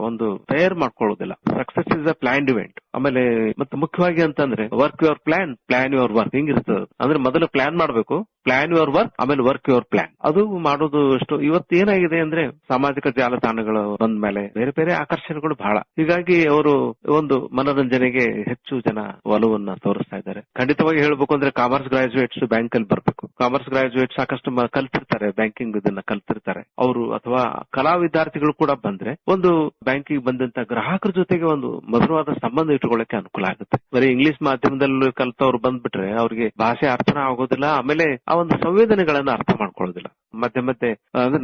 ಒಂದು ತಯಾರು ಮಾಡ್ಕೊಳ್ಳೋದಿಲ್ಲ. Success is a plan event ಆಮೇಲೆ, ಮತ್ತೆ ಮುಖ್ಯವಾಗಿ ಅಂತಂದ್ರೆ work your plan plan your work ಹಿಂಗಿರ್ತದೆ. ಅಂದ್ರೆ ಮೊದಲು ಪ್ಲಾನ್ ಮಾಡಬೇಕು. ಪ್ಲಾನ್ ಯುವರ್ ವರ್ಕ್ ಆಮೇಲೆ ವರ್ಕ್ ಯುವರ್ ಪ್ಲಾನ್ ಅದು ಮಾಡೋದು ಎಷ್ಟು ಇವತ್ತು ಏನಾಗಿದೆ ಅಂದ್ರೆ ಸಾಮಾಜಿಕ ಜಾಲತಾಣಗಳು ಬಂದ ಮೇಲೆ ಬೇರೆ ಬೇರೆ ಆಕರ್ಷಣೆಗಳು ಬಹಳ. ಹೀಗಾಗಿ ಅವರು ಒಂದು ಮನೋರಂಜನೆಗೆ ಹೆಚ್ಚು ಜನ ಒಲವನ್ನ ತೋರಿಸ್ತಾ ಇದ್ದಾರೆ. ಖಂಡಿತವಾಗಿ ಹೇಳ್ಬೇಕು ಅಂದ್ರೆ ಕಾಮರ್ಸ್ ಗ್ರಾಜುಯೇಟ್ಸ್ ಬ್ಯಾಂಕ್ ಅಲ್ಲಿ ಬರ್ಬೇಕು. ಕಾಮರ್ಸ್ ಗ್ರಾಜುಯೇಟ್ ಸಾಕಷ್ಟು ಕಲ್ತಿರ್ತಾರೆ ಬ್ಯಾಂಕಿಂಗ್ ಇದನ್ನ ಕಲ್ತಿರ್ತಾರೆ. ಅವರು ಅಥವಾ ಕಲಾ ವಿದ್ಯಾರ್ಥಿಗಳು ಕೂಡ ಬಂದ್ರೆ ಒಂದು ಬ್ಯಾಂಕಿಗೆ ಬಂದಂತ ಗ್ರಾಹಕರ ಜೊತೆಗೆ ಒಂದು ಮಧುರವಾದ ಸಂಬಂಧ ಇಟ್ಟುಕೊಳ್ಳಕ್ಕೆ ಅನುಕೂಲ ಆಗುತ್ತೆ. ಬರೀ ಇಂಗ್ಲಿಷ್ ಮಾಧ್ಯಮದಲ್ಲಿ ಕಲ್ತವ್ರು ಬಂದ್ಬಿಟ್ರೆ ಅವ್ರಿಗೆ ಭಾಷೆ ಅರ್ಥನ ಆಗೋದಿಲ್ಲ, ಆಮೇಲೆ ಆ ಒಂದು ಸಂವೇದನೆಗಳನ್ನ ಅರ್ಥ ಮಾಡ್ಕೊಳ್ಳೋದಿಲ್ಲ. ಮತ್ತೆ ಮತ್ತೆ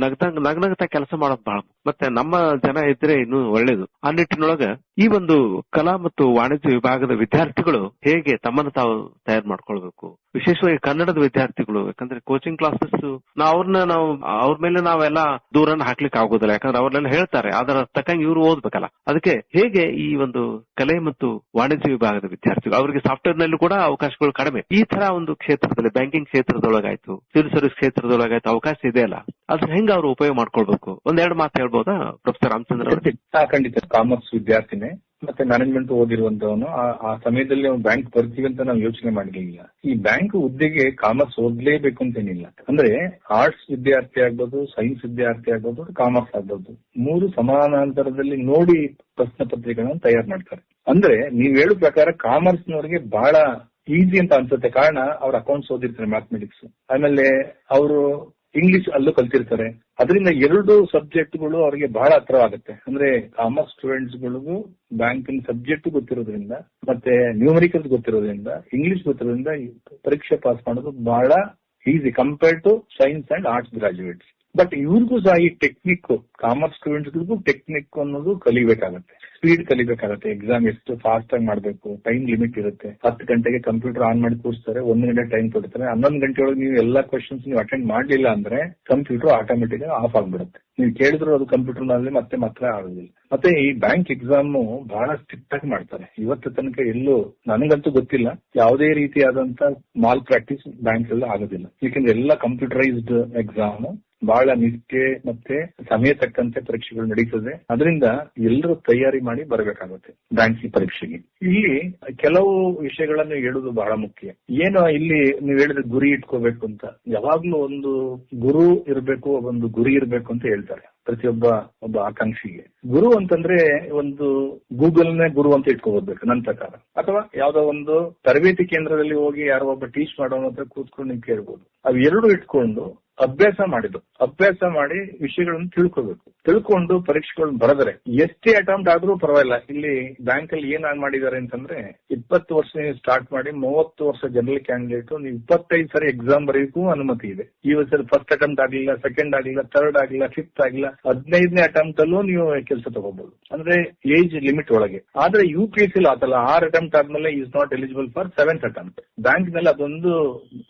ನಗ್ತಾ ನಗ್ನಗ್ತಾ ಕೆಲಸ ಮಾಡೋದು ಬಹಳ ಮತ್ತೆ ನಮ್ಮ ಜನ ಇದ್ರೆ ಇನ್ನು ಒಳ್ಳೇದು. ಆ ನಿಟ್ಟಿನೊಳಗ ಈ ಒಂದು ಕಲಾ ಮತ್ತು ವಾಣಿಜ್ಯ ವಿಭಾಗದ ವಿದ್ಯಾರ್ಥಿಗಳು ಹೇಗೆ ತಮ್ಮನ್ನು ತಾವು ತಯಾರು ಮಾಡ್ಕೊಳ್ಬೇಕು? ವಿಶೇಷವಾಗಿ ಕನ್ನಡದ ವಿದ್ಯಾರ್ಥಿಗಳು ಯಾಕಂದ್ರೆ ಕೋಚಿಂಗ್ ಕ್ಲಾಸಸ್ ಅವ್ರನ್ನ ನಾವು, ಅವ್ರ ಮೇಲೆ ನಾವೆಲ್ಲ ದೂರನ್ನ ಹಾಕ್ಲಿಕ್ಕೆ ಆಗೋದಿಲ್ಲ. ಯಾಕಂದ್ರೆ ಅವ್ರನ್ನೆಲ್ಲ ಹೇಳ್ತಾರೆ. ಅದರ ತಕ್ಕಂಗೆ ಇವ್ರು ಓದ್ಬೇಕಲ್ಲ. ಅದಕ್ಕೆ ಹೇಗೆ ಈ ಒಂದು ಕಲೆ ಮತ್ತು ವಾಣಿಜ್ಯ ವಿಭಾಗದ ವಿದ್ಯಾರ್ಥಿಗಳು, ಅವರಿಗೆ ಸಾಫ್ಟ್ವೇರ್ನಲ್ಲಿ ಕೂಡ ಅವಕಾಶಗಳು ಕಡಿಮೆ. ಈ ತರ ಒಂದು ಕ್ಷೇತ್ರದಲ್ಲಿ ಬ್ಯಾಂಕಿಂಗ್ ಕ್ಷೇತ್ರದೊಳಗಾಯ್ತು ಸಿವಿಲ್ ಸರ್ವಿಸ್ ಕ್ಷೇತ್ರದೊಳಗಾಯ್ತು ಅವಕಾಶ ಇದೆ ಅಲ್ಲ. ಅದ್ರ ಹೆಂಗ ಅವರು ಉಪಯೋಗ ಮಾಡ್ಕೊಳ್ಬೇಕು? ಒಂದೆರಡು ಮಾತು ಹೇಳ್ಬೋದಾ, ಪ್ರೊಫೆಸರ್ ರಾಮಚಂದ್ರ ಖಂಡಿತ. ಕಾಮರ್ಸ್ ವಿದ್ಯಾರ್ಥಿನೇ ಮತ್ತೆ ಮ್ಯಾನೇಜ್ಮೆಂಟ್ ಓದಿರುವಂತವನು, ಆ- ಸಮಯದಲ್ಲಿ ನಾವು ಬ್ಯಾಂಕ್ ಬರ್ತೀವಿ ಅಂತ ನಾವು ಯೋಚನೆ ಮಾಡಿರ್ಲಿಲ್ಲ ಈ ಬ್ಯಾಂಕ್ ಹುದ್ದೆಗೆ ಕಾಮರ್ಸ್ ಓದ್ಲೇಬೇಕು ಅಂತೇನಿಲ್ಲ. ಅಂದ್ರೆ ಆರ್ಟ್ಸ್ ವಿದ್ಯಾರ್ಥಿ ಆಗ್ಬೋದು ಸೈನ್ಸ್ ವಿದ್ಯಾರ್ಥಿ ಆಗ್ಬೋದು ಕಾಮರ್ಸ್ ಆಗ್ಬೋದು. ಮೂರು ಸಮಾನಾಂತರದಲ್ಲಿ ನೋಡಿ ಪ್ರಶ್ನೆ ಪತ್ರಿಕೆಗಳನ್ನು ತಯಾರು ಮಾಡ್ತಾರೆ. ಅಂದ್ರೆ ನೀವ್ ಹೇಳೋ ಪ್ರಕಾರ ಕಾಮರ್ಸ್ ನವರಿಗೆ ಬಹಳ ಈಸಿ ಅಂತ ಅನ್ಸುತ್ತೆ. ಕಾರಣ ಅವ್ರ ಅಕೌಂಟ್ಸ್ ಓದಿರ್ತಾರೆ ಮ್ಯಾಥಮೆಟಿಕ್ಸ್ ಆಮೇಲೆ ಅವರು ಇಂಗ್ಲಿಷ್ ಅಲ್ಲೂ ಕಲ್ತಿರ್ತಾರೆ. ಅದರಿಂದ ಎರಡು ಸಬ್ಜೆಕ್ಟ್ಗಳು ಅವರಿಗೆ ಬಹಳ ಹತ್ರವಾಗುತ್ತೆ ಅಂದ್ರೆ ಕಾಮರ್ಸ್ ಸ್ಟೂಡೆಂಟ್ಸ್ ಗಳಿಗೂ ಬ್ಯಾಂಕಿಂಗ್ ಸಬ್ಜೆಕ್ಟ್ ಗೊತ್ತಿರೋದ್ರಿಂದ, ಮತ್ತೆ ನ್ಯೂಮರಿಕಲ್ ಗೊತ್ತಿರೋದ್ರಿಂದ ಇಂಗ್ಲಿಷ್ ಗೊತ್ತಿರೋದ್ರಿಂದ ಪರೀಕ್ಷೆ ಪಾಸ್ ಮಾಡೋದು ಬಹಳ easy compared to science and arts graduates but ಇವ್ರಿಗೂ ಸಹ ಈ ಟೆಕ್ನಿಕ್ ಕಾಮರ್ಸ್ ಸ್ಟೂಡೆಂಟ್ಸ್ಗಳಿಗೂ ಟೆಕ್ನಿಕ್ ಅನ್ನೋದು ಕಲಿಬೇಕಾಗತ್ತೆ. ಸ್ಪೀಡ್ ಕಲಿಬೇಕಾಗತ್ತೆ. ಎಕ್ಸಾಮ್ ಎಷ್ಟು ಫಾಸ್ಟ್ ಆಗಿ ಮಾಡಬೇಕು ಟೈಮ್ ಲಿಮಿಟ್ ಇರುತ್ತೆ. ಹತ್ತು ಗಂಟೆಗೆ ಕಂಪ್ಯೂಟರ್ ಆನ್ ಮಾಡಿ ಕೂರಿಸ್ತಾರೆ, ಒಂದು ಗಂಟೆ ಟೈಮ್ ಕೊಡ್ತಾರೆ. ಹನ್ನೊಂದು ಗಂಟೆ ಒಳಗೆ ನೀವು ಎಲ್ಲಾ ಕ್ವಶನ್ಸ್ ನೀವು ಅಟೆಂಡ್ ಮಾಡಲಿಲ್ಲ ಅಂದ್ರೆ ಕಂಪ್ಯೂಟರ್ ಆಟೋಮೆಟಿಕ್ ಆಫ್ ಆಗ್ಬಿಡುತ್ತೆ. ನೀವು ಕೇಳಿದ್ರು ಅದು ಕಂಪ್ಯೂಟರ್ನಲ್ಲಿ ಮತ್ತೆ ಮಾತ್ರ ಆಗೋದಿಲ್ಲ. ಮತ್ತೆ ಈ ಬ್ಯಾಂಕ್ ಎಕ್ಸಾಮ್ ಬಹಳ ಸ್ಟ್ರಿಕ್ಟ್ ಆಗಿ ಮಾಡ್ತಾರೆ. ಇವತ್ತು ತನಕ ಎಲ್ಲೂ ನನಗಂತೂ ಗೊತ್ತಿಲ್ಲ. ಯಾವುದೇ ರೀತಿಯಾದಂತ ಮಾಲ್ ಪ್ರಾಕ್ಟೀಸ್ ಬ್ಯಾಂಕ್ ಅಲ್ಲಿ ಆಗೋದಿಲ್ಲ. ಯಾಕಂದ್ರೆ ಎಲ್ಲ ಕಂಪ್ಯೂಟರೈಸ್ಡ್ ಎಕ್ಸಾಮ್ ಬಹಳ ನಿಷ್ಠೆ ಮತ್ತೆ ಸಮಯ ತಕ್ಕಂತೆ ಪರೀಕ್ಷೆಗಳು ನಡೀತದೆ. ಅದರಿಂದ ಎಲ್ಲರೂ ತಯಾರಿ ಮಾಡಿ ಬರಬೇಕಾಗುತ್ತೆ ಬ್ಯಾಂಕಿಂಗ್ ಪರೀಕ್ಷೆಗೆ. ಇಲ್ಲಿ ಕೆಲವು ವಿಷಯಗಳನ್ನು ಹೇಳುವುದು ಬಹಳ ಮುಖ್ಯ. ಏನು ಇಲ್ಲಿ ನೀವು ಹೇಳಿದ್ರೆ ಗುರಿ ಇಟ್ಕೋಬೇಕು ಅಂತ. ಯಾವಾಗ್ಲೂ ಒಂದು ಗುರು ಇರಬೇಕು, ಒಂದು ಗುರಿ ಇರಬೇಕು ಅಂತ ಹೇಳ್ತಾರೆ ಪ್ರತಿಯೊಬ್ಬ ಒಬ್ಬ ಆಕಾಂಕ್ಷಿಗೆ. ಗುರು ಅಂತಂದ್ರೆ ಒಂದು ಗೂಗಲ್ ನೇ ಗುರು ಅಂತ ಇಟ್ಕೋಬೋದ್ಬೇಕು ನನ್ನ ಪ್ರಕಾರ. ಅಥವಾ ಯಾವ್ದೋ ಒಂದು ತರಬೇತಿ ಕೇಂದ್ರದಲ್ಲಿ ಹೋಗಿ ಯಾರೋ ಒಬ್ಬ ಟೀಚ್ ಮಾಡೋಣ ಹತ್ರ ಕೂತ್ಕೊಂಡು ನೀವು ಕೇಳ್ಬೋದು. ಅವ್ ಎರಡು ಇಟ್ಕೊಂಡು ಅಭ್ಯಾಸ ಮಾಡಿದ್ದು. ಅಭ್ಯಾಸ ಮಾಡಿ ವಿಷಯಗಳನ್ನು ತಿಳ್ಕೊಬೇಕು. ತಿಳ್ಕೊಂಡು ಪರೀಕ್ಷೆಗಳನ್ನ ಬರೆದರೆ. ಎಷ್ಟೇ ಅಟೆಂಪ್ಟ್ ಆದ್ರೂ ಪರವಾಗಿಲ್ಲ. ಇಲ್ಲಿ ಬ್ಯಾಂಕ್ ಅಲ್ಲಿ ಏನ್ ಮಾಡಿದ್ದಾರೆ ಅಂತಂದ್ರೆ ಇಪ್ಪತ್ತು ವರ್ಷ ಸ್ಟಾರ್ಟ್ ಮಾಡಿ ಮೂವತ್ತು ವರ್ಷ ಜನರಲ್ ಕ್ಯಾಂಡಿಡೇಟ್ ನೀವು ಇಪ್ಪತ್ತೈದು ಸರಿ ಎಕ್ಸಾಮ್ ಬರೆಯಕ್ಕೂ ಅನುಮತಿ ಇದೆ. ಈ ವರ್ಷದ ಫಸ್ಟ್ ಅಟೆಂಪ್ಟ್ ಆಗಿಲ್ಲ ಸೆಕೆಂಡ್ ಆಗ್ಲಿಲ್ಲ ಥರ್ಡ್ ಆಗಿಲ್ಲ ಫಿಫ್ತ್ ಆಗಿಲ್ಲ ಹದಿನೈದನೇ ಅಟೆಂಪ್ಟ್ ಅಲ್ಲೂ ನೀವು ಕೆಲಸ ತಗೋಬಹುದು ಅಂದ್ರೆ ಏಜ್ ಲಿಮಿಟ್ ಒಳಗೆ. ಆದ್ರೆ ಯು ಪಿ ಎಸ್ ಇಲ್ಲ ಆತಲ್ಲ, ಆರ್ ಅಟೆಂಪ್ಟ್ ಆದ್ಮೇಲೆ is not eligible for seventh attempt ಬ್ಯಾಂಕ್ನಲ್ಲಿ ಅದೊಂದು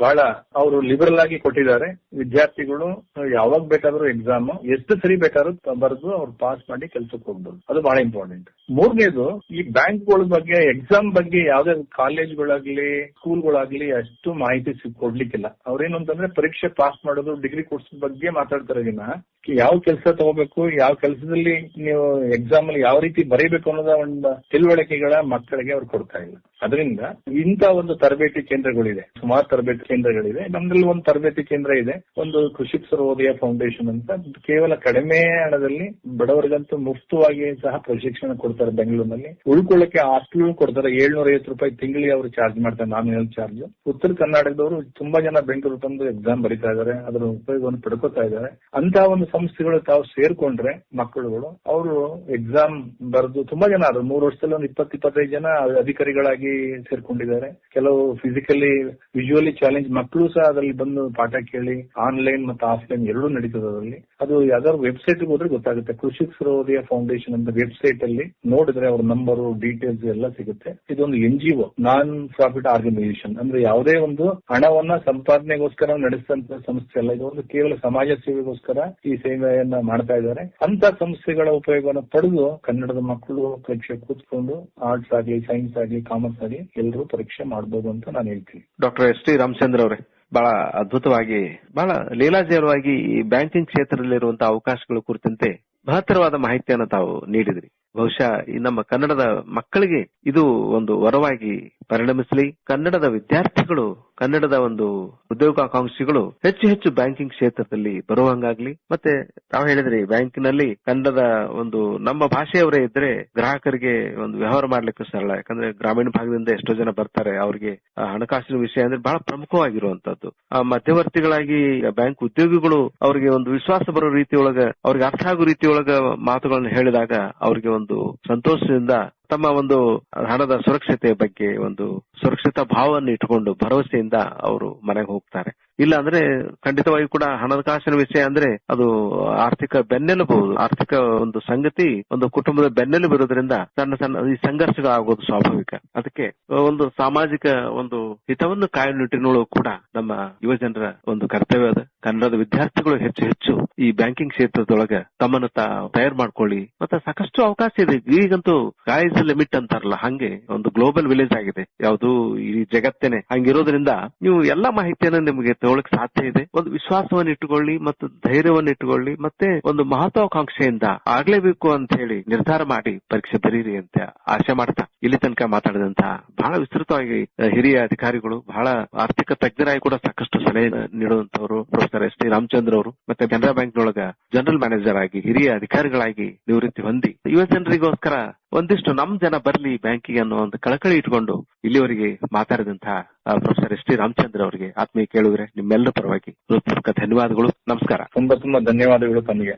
ಬಹಳ ಅವರು ಲಿಬರಲ್ ಆಗಿ ಕೊಟ್ಟಿದ್ದಾರೆ. ವಿದ್ಯಾರ್ಥಿಗಳು ಯಾವಾಗ ಬೇಕಾದ್ರೂ ಎಕ್ಸಾಮ್ ಎಷ್ಟು ಸರಿ ಬೇಕಾದ್ರೂ ಬರೆದು ಅವ್ರು ಪಾಸ್ ಮಾಡಿ ಕೆಲಸಕ್ಕೆ ಹೋಗ್ಬೋದು. ಅದು ಬಹಳ ಇಂಪಾರ್ಟೆಂಟ್ ಮೂರನೇದು, ಈ ಬ್ಯಾಂಕ್ಗಳ ಬಗ್ಗೆ ಎಕ್ಸಾಮ್ ಬಗ್ಗೆ ಯಾವ್ದೇ ಕಾಲೇಜ್ಗಳಾಗ್ಲಿ ಸ್ಕೂಲ್ಗಳಾಗ್ಲಿ ಅಷ್ಟು ಮಾಹಿತಿ ಕೊಡ್ಲಿಕ್ಕಿಲ್ಲ. ಅವ್ರೇನು ಅಂತಂದ್ರೆ ಪರೀಕ್ಷೆ ಪಾಸ್ ಮಾಡೋದು ಡಿಗ್ರಿ ಕೋರ್ಸ್ ಬಗ್ಗೆ ಮಾತಾಡ್ತಾರೆ ವಿನ ಯಾವ ಕೆಲಸ ತಗೋಬೇಕು, ಯಾವ ಕೆಲಸದಲ್ಲಿ ನೀವು ಎಕ್ಸಾಮ್ ಅಲ್ಲಿ ಯಾವ ರೀತಿ ಬರೀಬೇಕು ಅನ್ನೋದ ಒಂದು ತಿಳುವಳಿಕೆಗಳ ಮಕ್ಕಳಿಗೆ ಅವ್ರು ಕೊಡ್ತಾ ಇಲ್ಲ. ಅದರಿಂದ ಇಂತ ಒಂದು ತರಬೇತಿ ಕೇಂದ್ರಗಳಿದೆ, ಸುಮಾರು ತರಬೇತಿ ಕೇಂದ್ರಗಳಿದೆ. ನಮ್ದ್ರಲ್ಲಿ ಒಂದು ತರಬೇತಿ ಕೇಂದ್ರ ಇದೆ. ಒಂದು ಕೃಷಿ ಸರ್ವೋದಯ ಫೌಂಡೇಶನ್ ಅಂತ. ಕೇವಲ ಕಡಿಮೆ ಹಣದಲ್ಲಿ ಬಡವರಿಗಂತೂ ಮುಕ್ತವಾಗಿ ಸಹ ಪ್ರಶಿಕ್ಷಣ ಕೊಡ್ತಾರೆ ಬೆಂಗಳೂರಿನಲ್ಲಿ. ಉಳ್ಕೊಳ್ಳಕ್ಕೆ ಹಾಸ್ಟೆಲ್ ಕೊಡ್ತಾರೆ. ಏಳ್ನೂರ ಐವತ್ತು ರೂಪಾಯಿ ತಿಂಗಳಿಗೆ ಅವರು ಚಾರ್ಜ್ ಮಾಡ್ತಾರೆ ನಾಮಿನಲ್ ಚಾರ್ಜ್ ಉತ್ತರ ಕರ್ನಾಟಕದವರು ತುಂಬಾ ಜನ ಬೆಂಗಳೂರು ಬಂದು ಎಕ್ಸಾಮ್ ಬರೀತಾ ಇದ್ದಾರೆ. ಅದರ ಉಪಯೋಗವನ್ನು ಪಡ್ಕೋತಾ ಇದ್ದಾರೆ. ಅಂತ ಒಂದು ಸಂಸ್ಥೆಗಳು ತಾವು ಸೇರ್ಕೊಂಡ್ರೆ ಮಕ್ಕಳುಗಳು, ಅವರು ಎಕ್ಸಾಮ್ ಬರೆದು ತುಂಬಾ ಜನ ಅದು ಮೂರು ವರ್ಷದಲ್ಲಿ ಒಂದು ಇಪ್ಪತ್ತು, ಇಪ್ಪತ್ತೈದು ಜನ ಅಧಿಕಾರಿಗಳಾಗಿ ಸೇರ್ಕೊಂಡಿದ್ದಾರೆ. ಕೆಲವು ಫಿಸಿಕಲಿ ವಿಜುವಲಿ ಚಾಲೆಂಜ್ ಮಕ್ಕಳು ಸಹ ಅದರಲ್ಲಿ ಬಂದು ಪಾಠ ಕೇಳಿ ಆನ್ಲೈನ್ ಮತ್ತು ಆಫ್ಲೈನ್ ಎರಡೂ ನಡೀತದೆ ಅದರಲ್ಲಿ. ಅದು ಯಾವ್ದಾದ್ರು ವೆಬ್ಸೈಟ್ ಹೋದ್ರೆ ಗೊತ್ತಾಗುತ್ತೆ. ಕೃಷಿ ಸರೋದಯ ಫೌಂಡೇಶನ್ ಅಂತ ವೆಬ್ಸೈಟ್ ಅಲ್ಲಿ ನೋಡಿದ್ರೆ ಅವ್ರ ನಂಬರ್ ಡೀಟೇಲ್ಸ್ ಎಲ್ಲ ಸಿಗುತ್ತೆ. ಇದೊಂದು N G O non profit organisation ಅಂದ್ರೆ ಯಾವುದೇ ಒಂದು ಹಣವನ್ನ ಸಂಪಾದನೆಗೋಸ್ಕರ ನಡೆಸಿದಂತ ಸಂಸ್ಥೆ ಅಲ್ಲ. ಇದು ಒಂದು ಕೇವಲ ಸಮಾಜ ಸೇವೆಗೋಸ್ಕರ ಈ ಸೇವೆಯನ್ನ ಮಾಡ್ತಾ ಇದ್ದಾರೆ. ಅಂತ ಸಂಸ್ಥೆಗಳ ಉಪಯೋಗವನ್ನು ಪಡೆದು ಕನ್ನಡದ ಮಕ್ಕಳು ಕಕ್ಷೆ ಕೂತ್ಕೊಂಡು ಆರ್ಟ್ಸ್ ಆಗ್ಲಿ ಸೈನ್ಸ್ ಆಗ್ಲಿ ಕಾಮರ್ಸ್ ಆಗ್ಲಿ ಎಲ್ಲರೂ ಪರೀಕ್ಷೆ ಮಾಡಬಹುದು ಅಂತ ನಾನು ಹೇಳ್ತೀನಿ. ಡಾಕ್ಟರ್ ಎಸ್ ಟಿ ರಾಮಚಂದ್ರ ಅವರೇ, ಬಹಳ ಅದ್ಭುತವಾಗಿ, ಬಹಳ ಲೀಲಾಜಾಲವಾಗಿ ಈ ಬ್ಯಾಂಕಿಂಗ್ ಕ್ಷೇತ್ರದಲ್ಲಿರುವಂತಹ ಅವಕಾಶಗಳ ಕುರಿತಂತೆ ಮಹತ್ತರವಾದ ಮಾಹಿತಿಯನ್ನು ತಾವು ನೀಡಿದ್ರಿ. ಬಹುಶಃ ಈ ನಮ್ಮ ಕನ್ನಡದ ಮಕ್ಕಳಿಗೆ ಇದು ಒಂದು ವರವಾಗಿ ಪರಿಣಮಿಸಲಿ. ಕನ್ನಡದ ವಿದ್ಯಾರ್ಥಿಗಳು, ಕನ್ನಡದ ಒಂದು ಉದ್ಯೋಗಾಕಾಂಕ್ಷಿಗಳು ಹೆಚ್ಚು ಹೆಚ್ಚು ಬ್ಯಾಂಕಿಂಗ್ ಕ್ಷೇತ್ರದಲ್ಲಿ ಬರುವಂಗಾಗ್ಲಿ. ಮತ್ತೆ ತಾವು ಹೇಳಿದ್ರಿ, ಬ್ಯಾಂಕಿನಲ್ಲಿ ಕನ್ನಡದ ಒಂದು ನಮ್ಮ ಭಾಷೆಯವರೇ ಇದ್ರೆ ಗ್ರಾಹಕರಿಗೆ ಒಂದು ವ್ಯವಹಾರ ಮಾಡ್ಲಿಕ್ಕೆ ಸರಳ. ಯಾಕಂದ್ರೆ ಗ್ರಾಮೀಣ ಭಾಗದಿಂದ ಎಷ್ಟೋ ಜನ ಬರ್ತಾರೆ, ಅವರಿಗೆ ಹಣಕಾಸಿನ ವಿಷಯ ಅಂದ್ರೆ ಬಹಳ ಪ್ರಮುಖವಾಗಿರುವಂತದ್ದು. ಆ ಮಧ್ಯವರ್ತಿಗಳಾಗಿ ಬ್ಯಾಂಕ್ ಉದ್ಯೋಗಿಗಳು ಅವರಿಗೆ ಒಂದು ವಿಶ್ವಾಸ ಬರೋ ರೀತಿಯೊಳಗ, ಅವ್ರಿಗೆ ಅರ್ಥ ಆಗೋ ರೀತಿಯೊಳಗ ಮಾತುಗಳನ್ನು ಹೇಳಿದಾಗ ಅವರಿಗೆ ಒಂದು ಸಂತೋಷದಿಂದ ತಮ್ಮ ಒಂದು ಹಣದ ಸುರಕ್ಷತೆ ಬಗ್ಗೆ ಒಂದು ಸುರಕ್ಷಿತ ಭಾವವನ್ನು ಇಟ್ಟುಕೊಂಡು ಭರವಸೆಯಿಂದ ಅವರು ಮನೆಗೆ ಹೋಗ್ತಾರೆ. ಇಲ್ಲ ಅಂದ್ರೆ ಖಂಡಿತವಾಗಿ ಕೂಡ ಹಣಕಾಸಿನ ವಿಷಯ ಅಂದ್ರೆ ಅದು ಆರ್ಥಿಕ ಬೆನ್ನೆಲುಬು ಆರ್ಥಿಕ ಒಂದು ಸಂಗತಿ ಒಂದು ಕುಟುಂಬದ ಬೆನ್ನೆಲುಬು ಇರೋದ್ರಿಂದ ಸಣ್ಣ ಸಣ್ಣ ಈ ಸಂಘರ್ಷಗಳು ಆಗೋದು ಸ್ವಾಭಾವಿಕ. ಅದಕ್ಕೆ ಒಂದು ಸಾಮಾಜಿಕ ಒಂದು ಹಿತವನ್ನು ಕಾಯುವ ಕೂಡ ನಮ್ಮ ಯುವಜನರ ಒಂದು ಕರ್ತವ್ಯ ಅದ. ಕನ್ನಡದ ವಿದ್ಯಾರ್ಥಿಗಳು ಹೆಚ್ಚು ಹೆಚ್ಚು ಈ ಬ್ಯಾಂಕಿಂಗ್ ಕ್ಷೇತ್ರದೊಳಗೆ ತಮ್ಮನ್ನು ತಯಾರು ಮಾಡ್ಕೊಳ್ಳಿ. ಮತ್ತೆ ಸಾಕಷ್ಟು ಅವಕಾಶ ಇದೆ. ಈಗಂತೂ ಗಾಯಸ್ ಲಿಮಿಟ್ ಅಂತಾರಲ್ಲ, ಹಂಗೆ ಒಂದು ಗ್ಲೋಬಲ್ ವಿಲೇಜ್ ಆಗಿದೆ. ಯಾವುದು ಈ ಜಗತ್ತೇನೆ ಹಂಗಿರೋದ್ರಿಂದ ನೀವು ಎಲ್ಲಾ ಮಾಹಿತಿಯನ್ನು ನಿಮಗೆ ತಗೊಳಕ್ ಸಾಧ್ಯ ಇದೆ. ಒಂದು ವಿಶ್ವಾಸವನ್ನು ಇಟ್ಟುಕೊಳ್ಳಿ, ಮತ್ತು ಧೈರ್ಯವನ್ನು ಇಟ್ಟುಕೊಳ್ಳಿ, ಮತ್ತೆ ಒಂದು ಮಹತ್ವಾಕಾಂಕ್ಷೆಯಿಂದ ಆಗ್ಲೇಬೇಕು ಅಂತ ಹೇಳಿ ನಿರ್ಧಾರ ಮಾಡಿ ಪರೀಕ್ಷೆ ಬರೀರಿ ಅಂತ ಆಶೆ ಮಾಡ್ತಾ. ಇಲ್ಲಿ ತನಕ ಮಾತಾಡಿದಂತಹ ಬಹಳ ವಿಸ್ತೃತವಾಗಿ ಹಿರಿಯ ಅಧಿಕಾರಿಗಳು, ಬಹಳ ಆರ್ಥಿಕ ತಜ್ಞರಾಗಿ ಕೂಡ ಸಾಕಷ್ಟು ಸಲಹೆ ನೀಡುವಂತವರು ಪ್ರೊಫೆಸರ್ ಎಸ್ ಟಿ ರಾಮಚಂದ್ರ ಅವರು, ಮತ್ತೆ ಕೆನರಾ ಬ್ಯಾಂಕ್ ನೊಳಗ ಜನರಲ್ ಮ್ಯಾನೇಜರ್ ಆಗಿ, ಹಿರಿಯ ಅಧಿಕಾರಿಗಳಾಗಿ ನಿವೃತ್ತಿ ಹೊಂದಿ, ಯುವ ಜನರಿಗೋಸ್ಕರ ಒಂದಿಷ್ಟು ನಮ್ ಜನ ಬರ್ಲಿ ಬ್ಯಾಂಕಿಗೆ ಅನ್ನೋ ಒಂದು ಕಳಕಳಿ ಇಟ್ಕೊಂಡು ಇಲ್ಲಿವರೆಗೆ ಮಾತಾಡಿದಂತಹ ಪ್ರೊಫೆಸರ್ ಎಸ್ ಟಿ ರಾಮಚಂದ್ರ ಅವರಿಗೆ ಆತ್ಮೀಯ ಕೇಳುವರೆ, ನಿಮ್ಮೆಲ್ಲರ ಪರವಾಗಿ ಹೃತ್ಪೂರ್ವಕ ಧನ್ಯವಾದಗಳು, ನಮಸ್ಕಾರ. ತುಂಬಾ ತುಂಬಾ ಧನ್ಯವಾದಗಳು ತಮಗೆ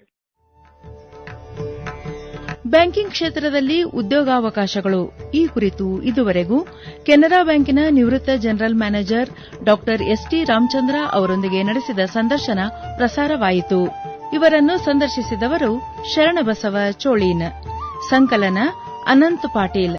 ಬ್ಯಾಂಕಿಂಗ್ ಕ್ಷೇತ್ರದಲ್ಲಿ ಉದ್ಯೋಗಾವಕಾಶಗಳು. ಈ ಕುರಿತು ಇದುವರೆಗೂ ಕೆನರಾ ಬ್ಯಾಂಕಿನ ನಿವೃತ್ತ ಜನರಲ್ ಮ್ಯಾನೇಜರ್ ಡಾ ಎಸ್ಟಿ ರಾಮಚಂದ್ರ ಅವರೊಂದಿಗೆ ನಡೆಸಿದ ಸಂದರ್ಶನ ಪ್ರಸಾರವಾಯಿತು. ಇವರನ್ನು ಸಂದರ್ಶಿಸಿದವರು ಶರಣಬಸವ ಚೋಳೀನ್. ಸಂಕಲನ ಅನಂತ್ ಪಾಟೀಲ್.